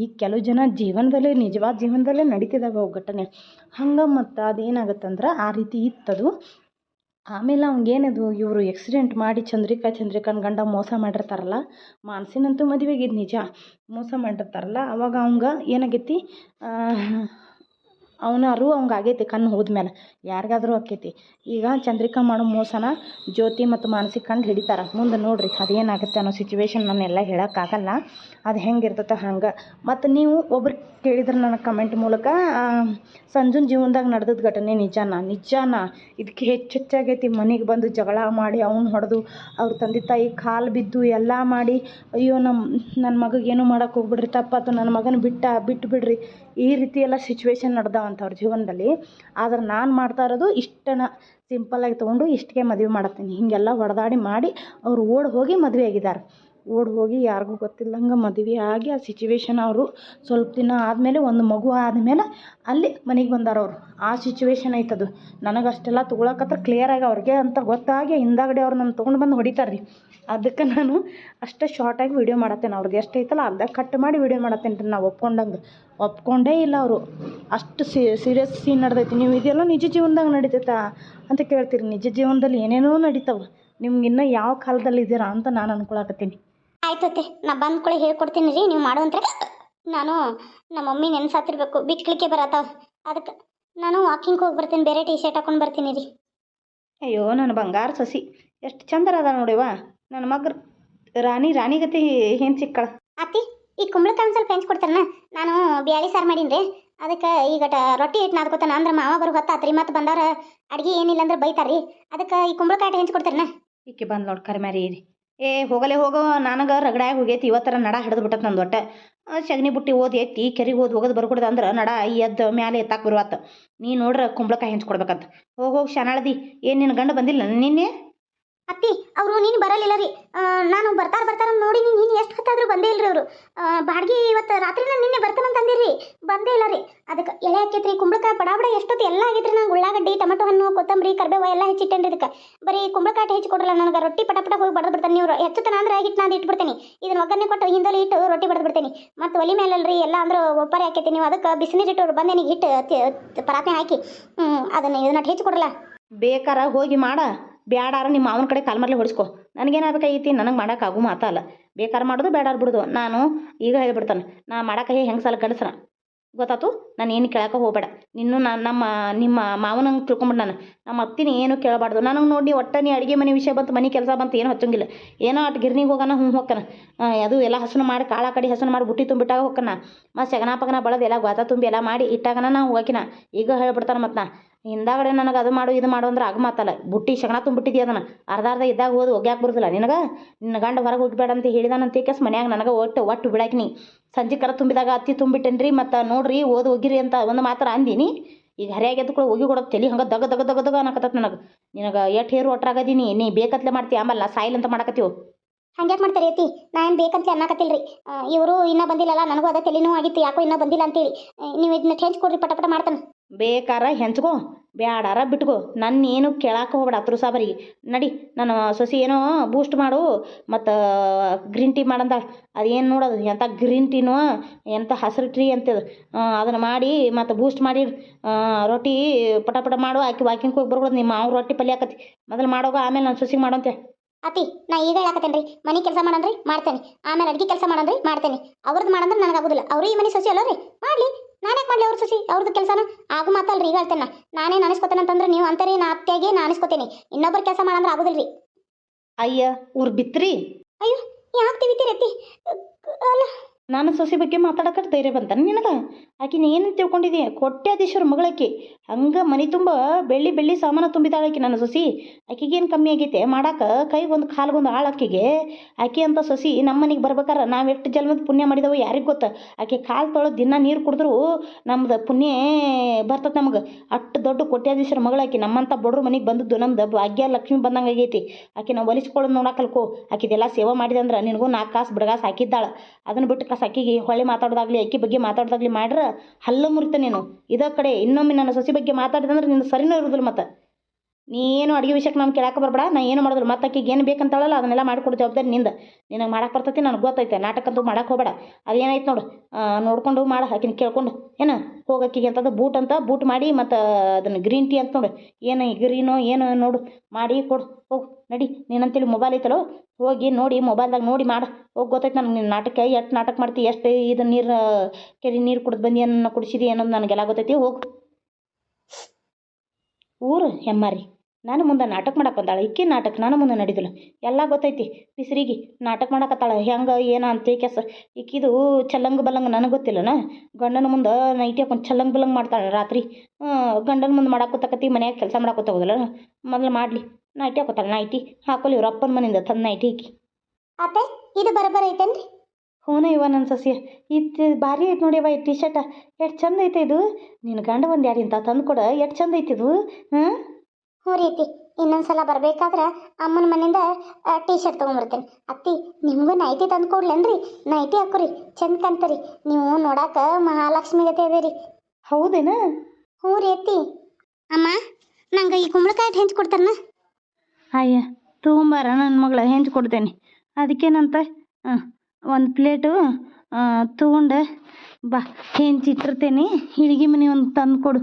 ಈಗ ಕೆಲವು ಜನ ಜೀವನದಲ್ಲೇ, ನಿಜವಾದ ಜೀವನದಲ್ಲೇ ನಡೀತಿದ್ದಾವೆ ಅವು ಘಟನೆ. ಹಂಗೆ ಮತ್ತು ಅದೇನಾಗತ್ತಂದ್ರೆ, ಆ ರೀತಿ ಇತ್ತದು. ಆಮೇಲೆ ಅವ್ನಿಗೇನದು, ಇವರು ಎಕ್ಸಿಡೆಂಟ್ ಮಾಡಿ ಚಂದ್ರಿಕಾ ಚಂದ್ರಿಕಾನ ಗಂಡ ಮೋಸ ಮಾಡಿರ್ತಾರಲ್ಲ, ಮಾನ್ಸಿನಂತೂ ಮದುವೆಗಿದ್ದು ನಿಜ, ಮೋಸ ಮಾಡಿರ್ತಾರಲ್ಲ, ಅವಾಗ ಅವಂಗೆ ಏನಾಗೈತಿ ಅವನಾರು ಅವಂಗೆ ಆಗೈತಿ ಕಣ್ಣು ಹೋದ್ಮೇಲೆ ಯಾರಿಗಾದ್ರೂ ಆಕೈತಿ. ಈಗ ಚಂದ್ರಿಕಾ ಮಾಡೋ ಮೋಸನ ಜ್ಯೋತಿ ಮತ್ತು ಮಾನಸಿ ಕಂಡು ಹಿಡಿತಾರೆ. ಮುಂದೆ ನೋಡಿರಿ ಅದೇನಾಗುತ್ತೆ ಅನ್ನೋ ಸಿಚುವೇಶನ್ ನಾನೆಲ್ಲ ಹೇಳೋಕ್ಕಾಗಲ್ಲ ಅದು ಹೆಂಗೆ ಇರ್ತೈತೆ ಹಂಗೆ. ಮತ್ತು ನೀವು ಒಬ್ರು ಕೇಳಿದ್ರೆ ನನ್ನ ಕಮೆಂಟ್ ಮೂಲಕ ಸಂಜುನ ಜೀವನದಾಗ ನಡೆದದ ಘಟನೆ ನಿಜಾನ? ನಿಜಾನ? ಇದಕ್ಕೆ ಹೆಚ್ಚು ಹೆಚ್ಚಾಗೈತಿ. ಮನೆಗೆ ಬಂದು ಜಗಳ ಮಾಡಿ ಅವ್ನು ಹೊಡೆದು ಅವ್ರ ತಂದೆ ತಾಯಿ ಕಾಲು ಬಿದ್ದು ಎಲ್ಲ ಮಾಡಿ, ಅಯ್ಯೋ ನಮ್ಮ ನನ್ನ ಮಗಗೆ ಏನೂ ಮಾಡೋಕೆ ಹೋಗ್ಬಿಡ್ರಿ, ತಪ್ಪಾತು ನನ್ನ ಮಗನ ಬಿಟ್ಟ ಬಿಟ್ಟು ಬಿಡ್ರಿ ಈ ರೀತಿ ಎಲ್ಲ ಸಿಚುವೇಶನ್ ನಡ್ದಾವಂತ ಅವ್ರ ಜೀವನದಲ್ಲಿ. ಆದ್ರೆ ನಾನು ಮಾಡ್ತಾ ಇರೋದು ಇಷ್ಟನ ಸಿಂಪಲ್ಲಾಗಿ ತೊಗೊಂಡು ಇಷ್ಟಕ್ಕೆ ಮದುವೆ ಮಾಡತ್ತೀನಿ. ಹೀಗೆಲ್ಲ ಹೊಡೆದಾಡಿ ಮಾಡಿ ಅವ್ರು ಓಡಿ ಹೋಗಿ ಮದುವೆ ಆಗಿದ್ದಾರೆ ಓಡಿ ಹೋಗಿ ಯಾರಿಗೂ ಗೊತ್ತಿಲ್ದಂಗೆ ಮದುವೆ ಆಗಿ ಆ ಸಿಚುವೇಶನ್ ಅವರು ಸ್ವಲ್ಪ ದಿನ ಆದಮೇಲೆ ಒಂದು ಮಗು ಆದಮೇಲೆ ಅಲ್ಲಿ ಮನೆಗೆ ಬಂದಾರ ಅವರು. ಆ ಸಿಚುವೇಶನ್ ಐತದು. ನನಗೆ ಅಷ್ಟೆಲ್ಲ ತೊಗೊಳಕತ್ರ ಕ್ಲಿಯರಾಗಿ ಅವ್ರಿಗೆ ಅಂತ ಗೊತ್ತಾಗಿ ಹಿಂದಾಗಡೆ ಅವ್ರು ನನ್ನ ತೊಗೊಂಡು ಬಂದು ಹೊಡಿತಾರೆ ರೀ ಅದಕ್ಕೆ ನಾನು ಅಷ್ಟೇ ಶಾರ್ಟಾಗಿ ವೀಡಿಯೋ ಮಾಡತ್ತೇನೆ. ಅವ್ರದ್ದು ಎಷ್ಟು ಐತಲ್ಲ ಅರ್ಧ ಕಟ್ ಮಾಡಿ ವೀಡಿಯೋ ಮಾಡತ್ತೇನೆ ರೀ ನಾವು ಒಪ್ಕೊಂಡಂಗೆ. ಒಪ್ಕೊಂಡೇ ಇಲ್ಲ ಅವರು. ಅಷ್ಟು ಸೀರಿಯಸ್ ಸೀನ್ ನಡ್ದೈತಿ. ನೀವು ಇದೆಲ್ಲ ನಿಜ ಜೀವನದಾಗ ನಡೀತೈತಾ ಅಂತ ಕೇಳ್ತೀರಿ. ನಿಜ ಜೀವನದಲ್ಲಿ ಏನೇನೋ ನಡೀತಾವೆ. ನಿಮ್ಗೆ ಇನ್ನೂ ಯಾವ ಕಾಲದಲ್ಲಿ ಇದ್ದೀರಾ ಅಂತ ನಾನು ಅನ್ಕೊಳಕತ್ತೀನಿ. ಆಯ್ತತ್ತೆ ನಾ ಬಂದ ಕೂಡ ಹೇಳ್ಕೊಡ್ತೀನಿ ರೀ ನೀವು ಮಾಡುವಂತ್ರೆ ನಾನು ನಮ್ಮ ಮಮ್ಮಿ ನೆನ್ಸಾತಿರ್ಬೇಕು ಬಿಟ್ಲಿಕ್ಕೆ ಬರತ್ತಾವ. ಅದಕ್ಕೆ ನಾನು ವಾಕಿಂಗ್ ಹೋಗಿ ಬರ್ತೀನಿ ಬೇರೆ ಟೀ ಶರ್ಟ್ ಹಾಕೊಂಡು ಬರ್ತೀನಿ ರೀ. ಅಯ್ಯೋ ನನ್ನ ಬಂಗಾರ ಸಸಿ ಎಷ್ಟು ಚಂದರ ಅದ ನೋಡಿವ ನನ್ನ ಮಗ ರಾಣಿ ರಾಣಿಗತಿ ಏನು ಸಿಕ್ಕಳ ಅತ್ತಿ ಈ ಕುಂಬಳಕಾಯಿ ಒಂದು ಸ್ವಲ್ಪ ಹೆಂಚ್ ಕೊಡ್ತಾರನ? ನಾನು ಬ್ಯಾಳಿ ಸಾರು ಮಾಡೀನಿ ರೀ. ಅದಕ್ಕೆ ಈಗ ರೊಟ್ಟಿ ಹಿಟ್ಟು ನಾದ್ಕೊತಾನ ಅಂದ್ರೆ ಮಾವ ಬರೋ ಹೊತ್ತಾತ್ರಿ ಮತ್ತೆ ಬಂದಾರ ಅಡ್ಗೆ ಏನಿಲ್ಲ ಅಂದ್ರೆ ಬೈತಾರ್ರಿ ಅದಕ್ಕೆ ಈ ಕುಂಬಳಕಾಯಿ ಹೆಂಚ್ ಕೊಡ್ತಾರನ? ಈಕೆ ಬಂದು ನೋಡಿ ಕರಿಮ್ಯಾರಿ ರೀ ಏ, ಹೋಗಲೇ ಹೋಗೋ, ನನಗೆ ರಗಡಾಗಿ ಹೋಗೈತಿ, ಇವತ್ತರ ನಡ ಹಿಡಿದು ಬಿಟ್ಟತ್ ನಂದು ಒಟ್ಟೆ ಸಗಣಿ ಬುಟ್ಟಿ ಓದಿ ಎತ್ತಿ ಕೆರಿಗೆ ಓದಿ ಹೋಗೋದು ಬರ್ಕೊಡ್ದು ಅಂದ್ರೆ, ನಡ ಎದ್ದು ಮ್ಯಾಲೆ ಎತ್ತಾಕ್ ಬರುವತ್ತ. ನೀ ನೋಡ್ರ ಕುಂಬಳಕಾಯಿ ಹೆಂಚ್ಕೊಡ್ಬೇಕಂತ. ಹೋಗಿ ಹೋಗಿ, ಶಾನಾಳದಿ. ಏನು ನಿನ್ನ ಗಂಡ ಬಂದಿಲ್ಲ ನಿನ್ನೆ? ಅತ್ತಿ, ಅವರು ನೀನು ಬರಲಿಲ್ಲ ರೀ. ನಾನು ಬರ್ತಾರ ಬರ್ತಾರ ನೋಡಿ ನೀನು ಎಷ್ಟು ಹೊತ್ತಾದರೂ ಬಂದೇ ಇಲ್ರಿ ಅವರು. ಬಾಡಿಗೆ ಇವತ್ತು ರಾತ್ರಿ ನಾನು ನಿನ್ನೆ ಬರ್ತಾನಂತ ಅಂದಿರಿ ಬಂದೇ ಇಲ್ಲ ರೀ. ಅದಕ್ಕೆ ಎಳೆ ಹಾಕೈತ್ರಿ, ಕುಂಬಳಕಾಯಿ ಬಡ ಬಡ ಎಷ್ಟೊತ್ತು ಎಲ್ಲ ಆಗೈತ್ರಿ ನಾನು ಉಳ್ಳಾಗಡ್ಡಿ, ಟೊಮೆಟೊ ಹಣ್ಣು, ಕೊತ್ತಂಬರಿ, ಕರ್ಬೇವು ಎಲ್ಲ ಹೆಚ್ಚಿಟ್ಟೇನ್ರಿ ಇದಕ್ಕೆ. ಬರೀ ಕುಂಬಳಕಾಯಿ ಹೆಚ್ಚಿ ಕೊಡಲ್ಲ ನನಗೆ, ರೊಟ್ಟಿ ಪಟ ಹೋಗಿ ಬಡದು ಬಿಡ್ತಾನೆ ನೀವು ಹೆಚ್ಚುತ್ತಾನ ಅಂದ್ರೆ ಹಿಟ್ಟು ನಾನು ಇಟ್ಬಿಡ್ತೀನಿ. ಇದನ್ನ ಒಗ್ಗರಣೆ ಕೊಟ್ಟು ಹಿಂದಲ್ಲಿ ಇಟ್ಟು ರೊಟ್ಟಿ ಬಡದು ಬಿಡ್ತೇನೆ. ಮತ್ತು ಒಲಿ ಮೇಲಲ್ರಿ ಎಲ್ಲ ಅಂದ್ರೆ ಒಬ್ಬರೇ ಹಾಕೈತಿ ನೀವು. ಅದಕ್ಕೆ ಇಟ್ಟು ಬಂದೇನಿಗೆ ಹಿಟ್ಟು ಪರಾತೆ ಹಾಕಿ. ಅದನ್ನು ಇದನ್ನ ಹೆಚ್ಚಿ ಕೊಡಲ್ಲ ಬೇಕಾರ ಹೋಗಿ ಮಾಡ. ಬ್ಯಾಡಾರ ನಿಮ್ಮ ಮಾವನ ಕಡೆ ಕಾಲ್ಮರ್ಲಿ ಹೊಡಿಸ್ಕೊ. ನನಗೇನಾಗಬೇಕೈತಿ ನನಗೆ ಮಾಡೋಕ್ಕಾಗು ಮಾತಲ್ಲ ಬೇಕಾರ ಮಾಡೋದು ಬೇಡಾರ ಬಿಡೋದು. ನಾನು ಈಗ ಹೇಳ್ಬಿಡ್ತಾನೆ. ನಾ ಮಾಡಕ್ಕೆ ಹೆಂಗೆ ಸಲ ಗಂಡಸ್ರ ಗೊತ್ತಾತು? ನಾನು ಏನು ಕೇಳಕ್ಕೆ ಹೋಗಬೇಡ. ನಿನ್ನೂ ನಾನು ನಮ್ಮ ನಿಮ್ಮ ಮಾವನಂಗೆ ತಿಳ್ಕೊಂಬಿಡ್ ನಾನು. ನಮ್ಮ ಅತ್ತಿನ ಏನು ಕೇಳಬಾರ್ದು. ನನಗೆ ನೋಡಿ ಒಟ್ಟು ನೀ ಅಡುಗೆ ಮನೆ ವಿಷಯ ಬಂತು, ಮನೆ ಕೆಲಸ ಬಂತು, ಏನು ಹಚ್ಚಂಗಿಲ್ಲ. ಏನೋ ಅಟ್ ಗಿರ್ನಿಗೆ ಹೋಗೋಣ ಹ್ಞೂ ಹೋಗ್ಕನ ಅದು ಎಲ್ಲ ಹಸನು ಮಾಡಿ, ಕಾಳ ಕಡೆ ಹಸನು ಮಾಡಿ, ಬುಟ್ಟಿ ತುಂಬಿಟ್ಟಾಗ ಹೋಗ್ಕನ ಮತ್ತು ಸೆಗನಾಪಗನ ಪಗನ ಬಳದು ಎಲ್ಲ ತುಂಬಿ ಎಲ್ಲ ಮಾಡಿ ಇಟ್ಟಾಗನ ನಾ ಹೋಗಿನ. ಈಗ ಹೇಳ್ಬಿಡ್ತಾನೆ ಮತ್ತು ನಾ. ಹಿಂದಾಗಡೆ ನನಗೆ ಅದು ಮಾಡು, ಇದು ಮಾಡು ಅಂದ್ರೆ ಆಗ ಮಾತಲ್ಲ. ಬುಟ್ಟಿ ಶಗಣ ತುಂಬಿಟ್ಟಿದ್ದಿ ಅದನ್ನು? ಅರ್ಧ ಅರ್ಧ ಇದ್ದಾಗ ಹೋದ್ ಒಗ್ಯಾಕೆ ಬರುದಿಲ್ಲ. ನಿನಗೆ? ನಿನ್ನ ಗಂಡ ಹೊರಗೆ ಹೋಗ್ಬೇಡ ಅಂತ ಹೇಳಿದಾನಂತ ಕೇಸ್ ಮನ್ಯಾಗ ನನಗೆ ಒಟ್ಟು ಒಟ್ಟು ಬಿಡಾಕಿನಿ ಸಂಜೆ ಕರ ತುಂಬಿದಾಗ ಅತ್ತಿ ತುಂಬಿಟ್ಟೇನ್ರಿ, ಮತ್ತು ನೋಡ್ರಿ ಓದಿ ಹೋಗಿರಿ ಅಂತ ಒಂದು ಮಾತ್ರ ಅಂದಿನಿ. ಈಗ ಹರಿಯಾಗಿ ಎದ್ದು ಕೂಡ ಹೋಗಿ ಕೊಡೋದು ತಲೆ ಹಂಗೆ ದಗ ದಗ ದಗ ದಗ ಅನ್ನಕತ್ತತ್ ನನಗೆ. ನಿನಗೆ ಎಷ್ಟು ಹೇರು ಒಟ್ರಾಗದೀನಿ ನೀ ಬೇಕತ್ಲೆ ಮಾಡ್ತೀಯ ಆಮೇಲೆ ನಾ ಸಾಯಿಲ್ ಅಂತ ಮಾಡಕತ್ತೀವಿ ಹಂಗ್ಯಾಕೆ ಮಾಡ್ತಾರೆ ಐತಿ ನಾ ಏನು ಬೇಕಂತ ಅನ್ನಕತ್ತಿಲ್ರಿ. ಇವರು ಇನ್ನೂ ಬಂದಿಲ್ಲಲ್ಲ, ನನಗೂ ಅದೇ ತಲೆನೂ ಆಗಿತ್ತು, ಯಾಕೋ ಇನ್ನೂ ಬಂದಿಲ್ಲ ಅಂತೇಳಿ. ನೀವು ಇದನ್ನ ಚೇಂಜ್ ಕೊಡ್ರಿ ಪಟಪಟ ಪಟ ಮಾಡ್ತಾನೆ. ಬೇಕಾರ ಹೆಂಚ್ಕೋ, ಬ್ಯಾಡಾರ ಬಿಟ್ಕೋ. ನನ್ನ ಏನು ಕೇಳಕ್ಕೆ ಹೋಗ್ಬೇಡ ಅತ್ರು ಸಾಬರಿಗೆ. ನಡಿ ನಾನು ಸೊಸಿ ಏನೋ ಬೂಸ್ಟ್ ಮಾಡು, ಮತ್ತು ಗ್ರೀನ್ ಟೀ ಮಾಡಂದ ಅದೇನು ನೋಡೋದು ಎಂಥ ಗ್ರೀನ್ ಟೀನೋ ಎಂಥ ಹಸಿರು ಟೀ ಅಂತದು ಅದನ್ನು ಮಾಡಿ, ಮತ್ತು ಬೂಸ್ಟ್ ಮಾಡಿ ರೊಟ್ಟಿ ಪಟ ಪಟ ಮಾಡು, ಆಕಿ ವಾಕಿಂಗ್ ಹೋಗಿ ಬರ್ಬೋದು ನಿಮ್ಮ ಮಾವು ರೊಟ್ಟಿ ಪಲ್ಯ ಆಕತಿ. ಮೊದಲು ಮಾಡೋಗ, ಆಮೇಲೆ ನಾನು ಸೊಸಿಗೆ ಮಾಡೋಂತೆ ಅತಿ ನಾ ಈಗ ಹೇಳಕತ್ತೇನ್ರಿ, ಮನೆ ಕೆಲಸ ಮಾಡಂದ್ರಿ, ಮಾಡ್ತೇನೆ. ಆಮೇಲೆ ಅಡ್ಗೆ ಕೆಲಸ ಮಾಡಂದ್ರಿ, ಮಾಡ್ತೇನೆ. ಅವ್ರದ್ದು ಮಾಡಂದ್ರೆ ನನಗೆ ಆಗೋದಿಲ್ಲ. ಅವರು ಈ ಮನೆ ಸೊಸಿ ಅಲ್ಲ ರೀ ಮಾಡಲಿ. ನಾನೇ ಮಾಡಲಿ ಅವ್ರ ಸೊಸಿ? ಅವ್ರದ್ದು ಕೆಲಸನ? ಆಗು ಮಾತಲ್ರಿ ಈಗ ಹೇಳ್ತೇನೆ ನಾನೇ ನಾನಿಸ್ಕೋತೇನೆ ಅಂತಂದ್ರೆ ನೀವು ಅಂತಾರಿ ನಾ ಅತ್ತೆಗೆ ನಾ ಇನ್ನೊಬ್ಬರು ಕೆಲಸ ಮಾಡಂದ್ರೆ ಆಗುದಿಲ್ಲ ರೀ ಅಯ್ಯ ಊರ್ ಬಿತ್ರಿ? ಅಯ್ಯೋ ಯಾಕೆ ತಿವಿತೀರಿ ಅತ್ತಿ? ಅಲ್ಲ. ನಾನು ಸೊಸಿ ಬಗ್ಗೆ ಮಾತಾಡಕ್ಕೆ ಧೈರ್ಯ ಬಂತಾನೆ ನಿನಗೆ? ಆಕಿನ ಏನು ತಿಳ್ಕೊಂಡಿದ್ದೆ ಕೊಟ್ಯಾಧೀಶ್ವರ ಮಗಳಾಕಿ. ಹಂಗೆ ಮನೆ ತುಂಬ ಬೆಳ್ಳಿ ಬೆಳ್ಳಿ ಸಾಮಾನು ತುಂಬಿದಾಳೆ ಆಕಿ ನನ್ನ ಸೊಸಿ. ಆಕಿಗೇನು ಕಮ್ಮಿ ಆಗೈತೆ? ಮಾಡಾಕ ಕೈಗೊಂದು ಕಾಲ್ಗೊಂದು ಆಳು ಆಕಿಗೆ. ಆಕಿ ಅಂತ ಸೊಸಿ ನಮ್ಮ ಮನೆಗೆ ಬರ್ಬೇಕಾರ. ನಾವು ಎಷ್ಟು ಜನ್ಮದ ಪುಣ್ಯ ಮಾಡಿದವು ಯಾರಿಗೆ ಗೊತ್ತ? ಆಕೆ ಕಾಲು ತೊಳೆದು ದಿನ ನೀರು ಕುಡಿದ್ರು ನಮ್ದು ಪುಣ್ಯ ಬರ್ತದೆ ನಮಗೆ. ಅಷ್ಟು ದೊಡ್ಡ ಕೊಟ್ಯಾಧೀಶ್ವರ ಮಗಳಾಕಿ. ನಮ್ಮಂಥ ಬಡ್ರ ಮನೆಗೆ ಬಂದದ್ದು ನಮ್ದು ಭಾಗ್ಯ ಲಕ್ಷ್ಮಿ ಬಂದಂಗೆ ಆಗೈತಿ. ಆಕೆ ನಾವು ಒಲಿಸ್ಕೊಳ್ಳೋದು ನೋಡಾಕಲ್ಕೋ ಕಲ್ಕೋ ಆಕಿದೆಲ್ಲ ಸೇವೆ ಮಾಡಿದೆ ಅಂದ್ರೆ ನಿನಗೂ ನಾಲ್ಕು ಕಾಸು ಬಿಡಗಾಸು ಹಾಕಿದ್ದಾಳೆ. ಅದನ್ನು ಬಿಟ್ಟು ಕಾಸು ಆಕಿಗೆ ಹೊಳ್ಳಿ ಮಾತಾಡೋದಾಗ್ಲಿ, ಆಕಿ ಬಗ್ಗೆ ಮಾತಾಡೋದಾಗ್ಲಿ ಮಾಡ್ರೆ ಹಲ್ಲು ಮುರಿತ ನೀನು. ಇದ ಕಡೆ ಇನ್ನೊಮ್ಮೆ ನನ್ನ ಸೊಸಿ ಬಗ್ಗೆ ಮಾತಾಡಿದಂದ್ರೆ ನಿನ್ನ ಸರಿನೂ ಇರೋದಿಲ್ಲ ಮತ್ತೆ. ನೀ ಏನು ಅಡುಗೆ ವಿಷಯಕ್ಕೆ ನಮ್ಗೆ ಕೇಳಕ್ಕೆ ಬರಬೇಡ. ನಾ ಏನು ಮಾಡಿದ್ರು ಮತ್ತೆ ಆಕಿಗೆ ಏನು ಬೇಕಂತಾಳಲ್ಲ, ಅದನ್ನೆಲ್ಲ ಮಾಡಿಕೊಡು ಜವಾಬ್ದಾರಿ ನಿಂದ. ನಿನಗೆ ಮಾಡಕ್ಕೆ ಬರ್ತೈತಿ, ನನಗೆ ಗೊತ್ತೈತೆ. ನಾಟಕಂತೂ ಮಾಡಕ್ಕೆ ಹೋಗಬೇಡ. ಅದೇನಾಯ್ತು ನೋಡು ನೋಡಿಕೊಂಡು ಮಾಡು, ಆಕಿನ ಕೇಳ್ಕೊಂಡು. ಏನು? ಹೋಗಕ್ಕಿಗೆ ಅಂತದ್ದು ಬೂಟ್ ಅಂತ ಬೂಟ್ ಮಾಡಿ, ಮತ್ತು ಅದನ್ನು ಗ್ರೀನ್ ಟೀ ಅಂತ ನೋಡು. ಏನು ಗ್ರೀನೋ, ಏನು ನೋಡು. ಮಾಡಿ ಕೊಡು. ಹೋಗು, ನಡಿ. ನೀನಂತೇಳಿ ಮೊಬೈಲ್ ಐತಲ್ಲೋ, ಹೋಗಿ ನೋಡಿ ಮೊಬೈಲ್ದಾಗ ನೋಡಿ ಮಾಡು. ಹೋಗಿ ಗೊತ್ತೈತೆ ನನಗೆ ನಿನ್ನ ನಾಟಕ, ಎಷ್ಟು ನಾಟಕ ಮಾಡ್ತಿ, ಎಷ್ಟು ಇದು ನೀರು, ಕೆರೆ ನೀರು ಕುಡ್ದು ಬಂದು, ಏನನ್ನ ಕುಡಿಸಿದಿ ಅನ್ನೋದು ನನಗೆಲ್ಲ ಗೊತ್ತೈತಿ. ಹೋಗು. ಊರು ಹೆಮ್ಮಾರಿ ನಾನು ಮುಂದೆ ನಾಟಕ ಮಾಡಕ್ಕೆ ಬಂದಾಳೆ ಈಕಿ ನಾಟಕ ನಾನು ಮುಂದೆ ನಡೀದಿಲ್ಲ. ಎಲ್ಲ ಗೊತ್ತೈತಿ ಪಿಸ್ರಿಗೆ ನಾಟಕ ಮಾಡಕತ್ತಾಳ ಹೆಂಗೆ ಏನು ಅಂತ ಕೆಸ ಈಕಿದು ಚಲ್ಲಂಗ ಬಲ್ಲಂಗ ನನಗೆ ಗೊತ್ತಿಲ್ಲನ? ಗಂಡನ ಮುಂದೆ ನೈಟಿ ಹಾಕೊಂಡು ಚಲ್ಲಂಗ ಬಲ್ಲಂಗ ಮಾಡ್ತಾಳೆ ರಾತ್ರಿ. ಗಂಡನ ಮುಂದೆ ಮಾಡಾಕೋತಕತಿ ಮನ್ಯಾಗ ಕೆಲಸ ಮಾಡಾಕೋತಾಗೋದಿಲ್ಲ ಮೊದಲು ಮಾಡಲಿ ನೈಟಿ ಹಾಕೋತಾಳೆ ನೈಟಿ ಹಾಕೊಳ್ಳಿ ಇವ್ರ ಅಪ್ಪನ ಮನೆಯಿಂದ ತಂದು ನೈಟಿ ಈಕಿ ಅತ್ತೆ ಇದು ಬರಬರ ಐತೇನ್ರಿ? ಹೂನ ಇವ ನನ್ನ ಸಸ್ಯ ಇತ್ತು ಭಾರಿ ಐತೆ ನೋಡಿವ ಈ ಟಿ ಶರ್ಟ ಎಷ್ಟು ಚಂದ ಐತೆ ಇದು? ನಿನ್ನ ಗಂಡ ಒಂದು ಎರಡು ಇಂಥ ತಂದು ಕೊಡ ಎಷ್ಟು ಚಂದ ಐತಿದು ಹಾಂ ಹ್ಞೂ ರೀತಿ ಇನ್ನೊಂದ್ಸಲ ಬರಬೇಕಾದ್ರೆ ಅಮ್ಮನ ಮನೆಯಿಂದ ಟೀ ಶರ್ಟ್ ತೊಗೊಂಬರ್ತೇನೆ ಅತ್ತಿ ನಿಮಗೂ ನೈಟಿ ತಂದು ಕೊಡ್ಲೇನ್ರಿ? ನೈಟಿ ಹಾಕೋರಿ ಚಂದ ಕಾಣ್ತರಿ. ನೀವು ನೋಡಾಕ ಮಹಾಲಕ್ಷ್ಮಿ ಗತೆ ಅದೇರಿ ಹೌದೇನ? ಹ್ಞೂ ರೀ ಅತ್ತಿ. ಅಮ್ಮ ನಂಗೆ ಈ ಕುಂಬಳಕಾಯಿ ಹೆಂಚು ಕೊಡ್ತಾರನ? ಅಯ್ಯ ತೊಗೊಂಬಾರ ನನ್ನ ಮಗಳ ಹೆಂಚು ಕೊಡ್ತೇನೆ. ಅದಕ್ಕೇನಂತ ಹಾಂ ಒಂದು ಪ್ಲೇಟು ತೊಗೊಂಡು ಬಾ ಹೆಂಚಿಟ್ಟಿರ್ತೇನೆ ಹಿಡಿಗೆ ಮನೆ ಒಂದು ತಂದು ಕೊಡು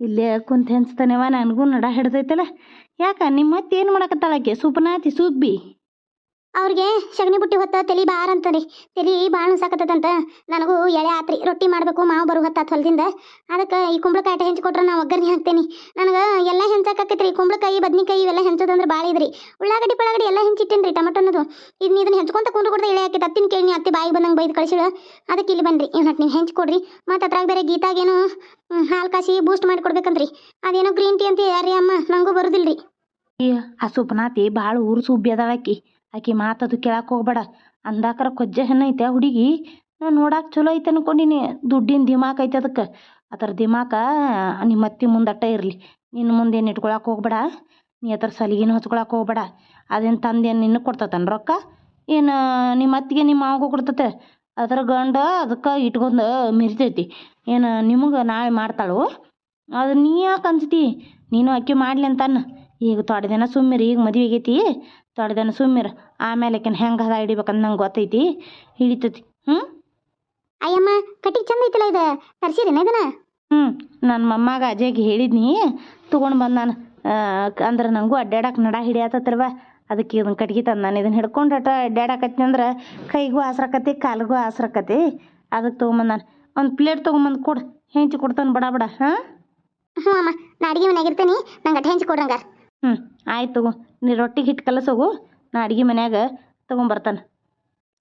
ಇಲ್ಲೇ ಕುಂತು ಹೆಂಚ್ತಾನೆವ ನನಗೂ ನಡ ಹಿಡ್ದೈತಲ್ಲ. ಯಾಕ ನಿಮ್ಮ ಮತ್ತೆ ಏನು ಮಾಡಕತ್ತಾಳಕ್ಕೆ ಸುಪ್ನಾತಿ ಸುಬ್ಬಿ ಅವ್ರಿಗೆ ಸಗಣಿ ಬುಟ್ಟಿ ಹೊತ್ತ ತಲಿ ಬಾರ ಅಂತಾರಿ ತಲಿ ಭಾಳ ಸಾಕತ್ತದಂತ ನನಗೂ ಎಳೆ ಆತ್ರಿ, ರೊಟ್ಟಿ ಮಾಡಬೇಕು, ಮಾವು ಬರು ಹೊತ್ತಾತ್ ಹೊಲದಿಂದ. ಅದಕ್ಕೆ ಈ ಕುಂಬಳಕಾಯಿ ಹೆಂಚು ಕೊಟ್ರೆ ನಾ ಒಗ್ಗರಣೆ ಹಾಕ್ತೇನೆ. ನನಗೆ ಎಲ್ಲ ಹೆಂಚಾಕತ್ತೈತ್ರಿ ಕುಂಬಳಕಾಯಿ, ಬದ್ನಿಕಾಯಿ ಇವೆಲ್ಲ ಹೆಂಚೋದಂದ್ರೆ ಭಾಳ ಇದ್ರಿ. ಉಳ್ಳಾಗಡ್ಡಿ ಪಳಗಡಿ ಎಲ್ಲ ಹೆಂಚಿಟ್ಟೇನ್ರಿ ಟೊಮೆಟೊ ಅನ್ನೋದು. ಇದನ್ನ ಇದನ್ನ ಹೆಂಚ್ಕೊಂತ ಕುಂಡ್ರು ಕೊಡ್ದೆ ಎಳೆ ಹಾಕಿ ತತ್ತಿನ ಕೇಳಿ ಅತ್ತಿ ಬಾಯಿ ಬಂದಂಗೆ ಬೈದು ಕಳಿಸಿಳ. ಅದಕ್ಕೆ ಇಲ್ಲಿ ಬನ್ರಿ. ಇವ್ ನೀವು ಹೆಂಚ್ ಕೊಡ್ರಿ. ಮತ್ತು ಅದ್ರಾಗ ಬೇರೆ ಗೀತಾಗೇನು ಹಾಲು ಕಾಸಿ ಬೂಸ್ಟ್ ಮಾಡಿ ಕೊಡ್ಬೇಕಂತ್ರಿ. ಅದೇನೋ ಗ್ರೀನ್ ಟೀ ಅಂತ ಯಾರೀ ಅಮ್ಮ ನನಗೂ ಬರೋದಿಲ್ರಿ. ಆ ಸುಪ್ನಾತಿ ಭಾಳ ಊರು ಸುಬ್ಬಿ ಆಕಿ ಮಾತದು ಕೇಳಕ್ಕೆ ಹೋಗ್ಬೇಡ. ಅಂದಾಕರ ಕೊಜ್ಜೆ ಹೆಣ್ಣು ಐತೆ ಆ ಹುಡುಗಿ. ನಾನು ನೋಡಕ್ಕೆ ಚಲೋ ಐತೆ ಅನ್ಕೊಂಡಿನಿ. ದುಡ್ಡಿನ ದಿಮಾಕ್ ಐತೆ ಅದಕ್ಕೆ. ಅದರ ದಿಮಾಕ ನಿಮ್ಮ ಅತ್ತಿ ಮುಂದಟ್ಟ ಇರಲಿ. ನಿನ್ನ ಮುಂದೆ ಏನು ಇಟ್ಕೊಳಕ್ಕೆ ಹೋಗ್ಬೇಡ. ನೀ ಅದ್ರ ಸಲಿಗೆನೂ ಹಚ್ಕೊಳಕ್ಕೆ ಹೋಗ್ಬೇಡ. ಅದೇನು ತಂದೇನು ನಿನ್ನ ಕೊಡ್ತತನ ರೊಕ್ಕ? ಏನು ನಿಮ್ಮ ಅತ್ತಿಗೆ ನಿಮ್ಮ ಮಾವಗೂ ಕೊಡ್ತತೆ. ಅದ್ರ ಗಂಡ ಅದಕ್ಕೆ ಇಟ್ಕೊಂಡು ಮೆರಿತೈತಿ ಏನು ನಿಮಗೆ ನಾಳೆ ಮಾಡ್ತಾಳು? ಅದು ನೀ ಯಾಕೆ ಅನ್ಸ್ತಿ ನೀನು ಅಕ್ಕಿ ಮಾಡಲಿ ಅಂತಾನ. ಈಗ ತೊಡೆ ದಿನ ಸುಮ್ಮಿರಿ ಈಗ ಮದುವೆ ಆಗೈತಿ. ತೊಡೆ ಸುಮ್ಮಿರ. ಆಮೇಲೆ ಆಕಿನ ಹೆಂಗೆ ಹದ ಹಿಡಿಬೇಕಂತ ನಂಗೆ ಗೊತ್ತೈತಿ. ಹಿಡಿತೈತಿ. ಹ್ಞೂ ಅಯ್ಯಮ್ಮ ಕಟ್ಟಿಗೆ ಚಂದ ಐತಲ್ಲ ಇದು? ತರ್ಸಿರೇನ ಇದನ್ನ? ಹ್ಞೂ ನನ್ನ ಮೊಮ್ಮಗ ಅಜಯ್ಗೆ ಹೇಳಿದ್ನಿ. ತೊಗೊಂಡು ಬಂದು ನಾನು ಅಂದ್ರೆ ನನಗೂ ಅಡ್ಡಾಡಕ್ಕೆ ನಡ ಹಿಡಿಯತ್ತತ್ರವ ಅದಕ್ಕೆ ಇದನ್ನ ಕಟ್ಗೆ ತಂದು ನಾನು ಇದನ್ನ ಹಿಡ್ಕೊಂಡು ಅಟ ಅಡ್ಡಾಡಕತ್ತಿ ಅಂದ್ರೆ ಕೈಗೂ ಆಸರಕತಿ ಕಾಲಿಗೂ ಆಸರಕತಿ ಅದಕ್ಕೆ ತೊಗೊಂಬಂದು ನಾನು. ಒಂದು ಪ್ಲೇಟ್ ತೊಗೊಂಬಂದು ಕೊಡು. ಹೆಂಚಿ ಕೊಡ್ತಾನೆ ಬಡ ಬಡ ಹಾಂ? ಹ್ಞೂ ಅಮ್ಮ ನಾ ಅಡಿಗೆ ಮನ್ಯಾಗ ಇರ್ತೀನಿ. ನಂಗೆ ಅಟ್ ಹೆಂಚು ಕೊಡ್ರಂಗಾರ ಹ್ಞೂ ಆಯ್ತು ತಗೋ. ನೀ ರೊಟ್ಟಿ ಹಿಟ್ಟು ಕಲಸೋಗು ನಾ ಅಡ್ಗೆ ಮನ್ಯಾಗ ತೊಗೊಂಬರ್ತಾನೆ.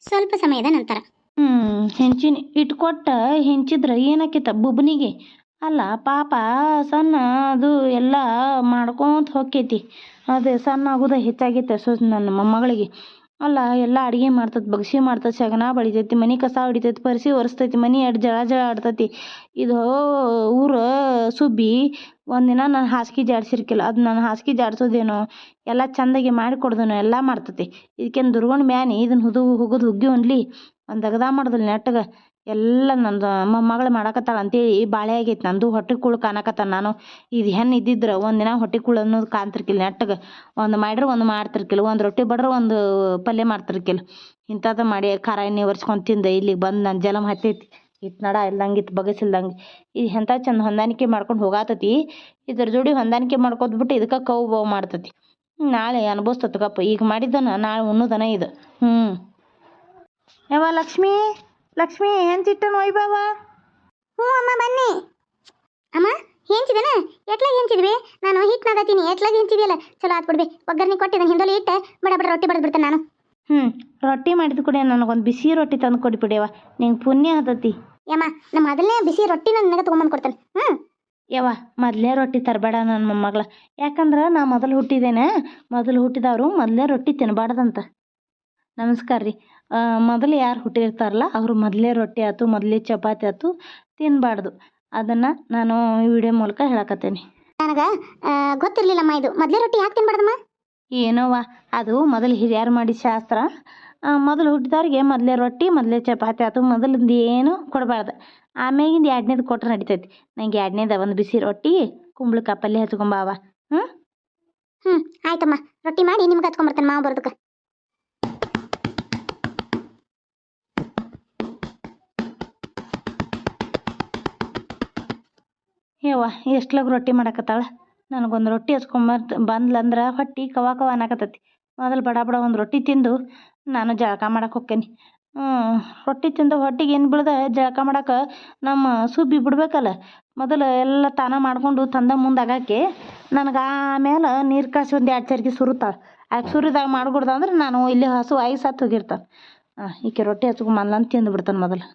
ಸ್ವಲ್ಪ ಸಮಯದ ನಂತರ. ಹ್ಮ್ ಹೆಂಚಿನ ಇಟ್ಕೊಟ್ಟ ಹೆಂಚಿದ್ರೆ ಏನಾಕಿತ್ತ ಬುಬ್ನಿಗೆ? ಅಲ್ಲ ಪಾಪ ಸಣ್ಣ ಅದು ಎಲ್ಲ ಮಾಡ್ಕೊಂತ ಹೊಕ್ಕೈತಿ. ಅದು ಸಣ್ಣ ಆಗುದ ಹೆಚ್ಚಾಗೈತೆ ಸೊ ನನ್ನ ಮೊಮ್ಮಗಳಿಗೆ. ಅಲ್ಲ, ಎಲ್ಲ ಅಡುಗೆ ಮಾಡ್ತದೆ ಬಗ್ಸಿ ಮಾಡ್ತದೆ ಸಗಣ ಬಳಿತೈತಿ, ಮನೆ ಕಸ ಹೊಡಿತೈತಿ, ಪರಿಸಿ ಒರೆಸ್ತೈತಿ, ಮನೆ ಎಡ್ ಜಳ ಜಳ ಆಡ್ತೈತಿ. ಇದು ಊರು ಸುಬ್ಬಿ ಒಂದಿನ ನಾನು ಹಾಸಿಗೆ ಜಾಡ್ಸಿರ್ಕಿಲ್ಲ. ಅದು ನಾನು ಹಾಸಿಗೆ ಜಾಡ್ಸೋದೇನೋ, ಎಲ್ಲ ಚಂದಾಗಿ ಮಾಡಿಕೊಡ್ದೇನೋ ಎಲ್ಲ ಮಾಡ್ತೈತಿ. ಇದಕ್ಕೇನು ದುರ್ಗೊಂಡು ಮ್ಯಾನಿ ಇದನ್ನ ಹುದು, ಹುಗದು ಹುಗ್ಗಿ ಉಣ್ಲಿ. ಒಂದು ಅಗದ ಮಾಡೋದಿಲ್ಲ ನೆಟ್ಟಗೆ. ಎಲ್ಲ ನಂದು ಮೊಮ್ಮಗಳು ಮಾಡಕತ್ತಾಳ ಅಂತೇಳಿ ಬಾಳೆ ಆಗೈತೆ ನಂದು, ಹೊಟ್ಟೆ ಕುಳು ಕಾಣಕತ್ತಾನ ನಾನು. ಇದು ಹೆಣ್ಣು ಇದ್ದಿದ್ರೆ ಒಂದಿನ ಹೊಟ್ಟೆ ಕುಳು ಅನ್ನೋದು ಕಾಣ್ತಿರ್ಕಿಲ್ಲ, ನೆಟ್ಟಗೆ ಒಂದು ಮಾಡ್ರೆ ಒಂದು ಮಾಡ್ತಿರ್ಕಿಲ್ಲ, ಒಂದು ರೊಟ್ಟಿ ಬಡ್ರೆ ಒಂದು ಪಲ್ಯ ಮಾಡ್ತಿರ್ಕಿಲ್ಲ. ಇಂಥದ್ದು ಮಾಡಿ ಖಾರ ಎಣ್ಣೆ ಒರೆಸ್ಕೊಂಡು ತಿಂದೆ ಇಲ್ಲಿಗೆ ಬಂದು ನನ್ನ ಜಲಮ್ ಹತ್ತೈತಿ. ಇತ್ತು ನಡ ಇಲ್ದಂಗೆ ಇತ್ತು ಬಗಸಿಲ್ದಂಗೆ. ಇದು ಎಂಥ ಚಂದ ಹೊಂದಾಣಿಕೆ ಮಾಡ್ಕೊಂಡು ಹೋಗಾತತಿ. ಇದ್ರ ಜೋಡಿ ಹೊಂದಾಣಿಕೆ ಮಾಡ್ಕೊದ್ಬಿಟ್ಟು ಇದಕ್ಕೆ ಕವು ಬಾವು ಮಾಡ್ತತಿ. ನಾಳೆ ಅನುಭವಿಸ್ತತಗಪ್ಪ ಈಗ ಮಾಡಿದ್ದನ ನಾಳೆ ಉಣ್ಣೋದನ ಇದು. ಹ್ಞೂ ಯಾವ ಲಕ್ಷ್ಮಿ. ಲಕ್ಷ್ಮಿ ಹೆಂಚಿಟ್ಟನು ವೈಭವ ಹ್ಞೂ ಅಮ್ಮ ಬನ್ನಿ. ಅಮ್ಮ ಹೆಂಚಿದನ ಎಟ್ಲಾಗ ಹೆಂಚಿದ್ವಿ ನಾನು ಹಿಟ್ ನಾಗತೀನಿ ಎಟ್ಲಾಗ ಹೆಂಚಿದೆಯಲ್ಲ ಚಲೋ ಆತ್ ಬಿಡ್ಬಿ. ಒಗ್ಗರಣೆ ಕೊಟ್ಟಿದ್ದಾನೆ ಹಿಂದೊಲಿ ಇಟ್ಟೆ ಬಡ ಬಡ ರೊಟ್ಟಿ ಬಡ್ದು ಬಿಡ್ತೇನೆ ನಾನು. ಹ್ಞೂ ರೊಟ್ಟಿ ಮಾಡಿದ ಕೂಡ ನನಗೊಂದು ಬಿಸಿ ರೊಟ್ಟಿ ತಂದು ಕೊಡಿ ಕೊಡಿಬಿಡಿಯವ ನಿಂಗೆ ಪುಣ್ಯ ಹತ್ತತಿ ಯಮ್ಮ ನಮ್ಮ ಮೊದಲನೇ ಬಿಸಿ ರೊಟ್ಟಿ ನನಗೆ ತೊಗೊಂಬಂದು ಕೊಡ್ತೇನೆ. ಹ್ಞೂ ಯವ್ವ ಮೊದಲೇ ರೊಟ್ಟಿ ತರಬೇಡ ನನ್ನ ಮೊಮ್ಮಗಳ. ಯಾಕಂದ್ರೆ ನಾ ಮೊದಲು ಹುಟ್ಟಿದ್ದೇನೆ. ಮೊದಲು ಹುಟ್ಟಿದವರು ಮೊದಲೇ ರೊಟ್ಟಿ ತಿನ್ನಬಾರ್ದಂತ ನಮಸ್ಕಾರ ರೀ. ಮೊದಲು ಯಾರು ಹುಟ್ಟಿರ್ತಾರಲ್ಲ ಅವರು ಮೊದಲೇ ರೊಟ್ಟಿ ಆಯ್ತು ಮೊದಲೇ ಚಪಾತಿ ಆಯ್ತು ತಿನ್ನಬಾರ್ದು ಅದನ್ನು ನಾನು ಈ ವಿಡಿಯೋ ಮೂಲಕ ಹೇಳಕತ್ತೇನೆ. ನನಗೆ ಗೊತ್ತಿರಲಿಲ್ಲಮ್ಮ ಇದು. ಮೊದಲೇ ರೊಟ್ಟಿ ಯಾಕೆ ತಿನ್ಬಾರ್ದಮ್ಮ? ಏನೋವ ಅದು ಮೊದಲು ಹಿರಿಯರು ಮಾಡಿದ ಶಾಸ್ತ್ರ. ಮೊದಲು ಹುಟ್ಟಿದವ್ರಿಗೆ ಮೊದಲೇ ರೊಟ್ಟಿ ಮೊದಲೇ ಚಪಾತಿ ಆಯ್ತು ಮೊದಲಿಂದ ಏನು ಕೊಡಬಾರ್ದು. ಆಮ್ಯಾಗಿಂದ ಎರಡನೇದು ಕೊಟ್ರೆ ನಡಿತೈತಿ. ನಂಗೆ ಎರಡನೇದ ಒಂದು ಬಿಸಿ ರೊಟ್ಟಿ ಕುಂಬಳಕಾಯಿ ಪಲ್ಯ ಹಚ್ಕೊಂಬಾವ. ಹ್ಞೂ ಹ್ಞೂ ಆಯ್ತಮ್ಮ. ರೊಟ್ಟಿ ಮಾಡಿ ನಿಮ್ಗೆ ಹಚ್ಕೊಂಬರ್ತೇನೆ ಮಾವು ಬರೋದಕ್ಕೆ. ಯವ್ವ ಲಗು ರೊಟ್ಟಿ ಮಾಡಕತ್ತಾಳ? ನನಗೊಂದು ರೊಟ್ಟಿ ಹಚ್ಕೊಂಬರ್ತ, ಬಂದ್ಲಂದ್ರೆ ಹೊಟ್ಟಿ ಕವ ಕವ ಅನ್ನಕತ್ತೈತಿ ಮೊದಲು ಬಡ ಬಡ ಒಂದು ರೊಟ್ಟಿ ತಿಂದು ನಾನು ಜಳಕ ಮಾಡಕ್ಕೆ ಹೋಕ್ಕೇನಿ. ರೊಟ್ಟಿ ತಿಂದು ಹೊಟ್ಟಿಗೆ ಏನು ಬೀಳ್ದೆ? ಜಳಕ ಮಾಡಕ್ಕೆ ನಮ್ಮ ಸುಬ್ಬಿ ಬಿಡ್ಬೇಕಲ್ಲ. ಮೊದಲು ಎಲ್ಲ ತಾನ ಮಾಡ್ಕೊಂಡು ತಂದ ಮುಂದೆ ಆಗಾಕಿ ನನಗೆ ಆಮೇಲೆ ನೀರು ಕಾಸಿ ಒಂದು ಎರಡು ಚರ್ಗಿ ಸುರುತ್ತಾಳೆ ಆಗ ಸುರಿದಾಗ ಮಾಡ್ಕೊಡ್ದ ಅಂದ್ರೆ ನಾನು ಇಲ್ಲಿ ಹಸು ಆಗಿ ಸತ್ತು ಹೋಗಿರ್ತಾನೆ. ಈಕೆ ರೊಟ್ಟಿ ಹಚ್ಕೊಂಬಂದ್ಲಂತ ತಿಂದು ಬಿಡ್ತಾನೆ ಮೊದಲು.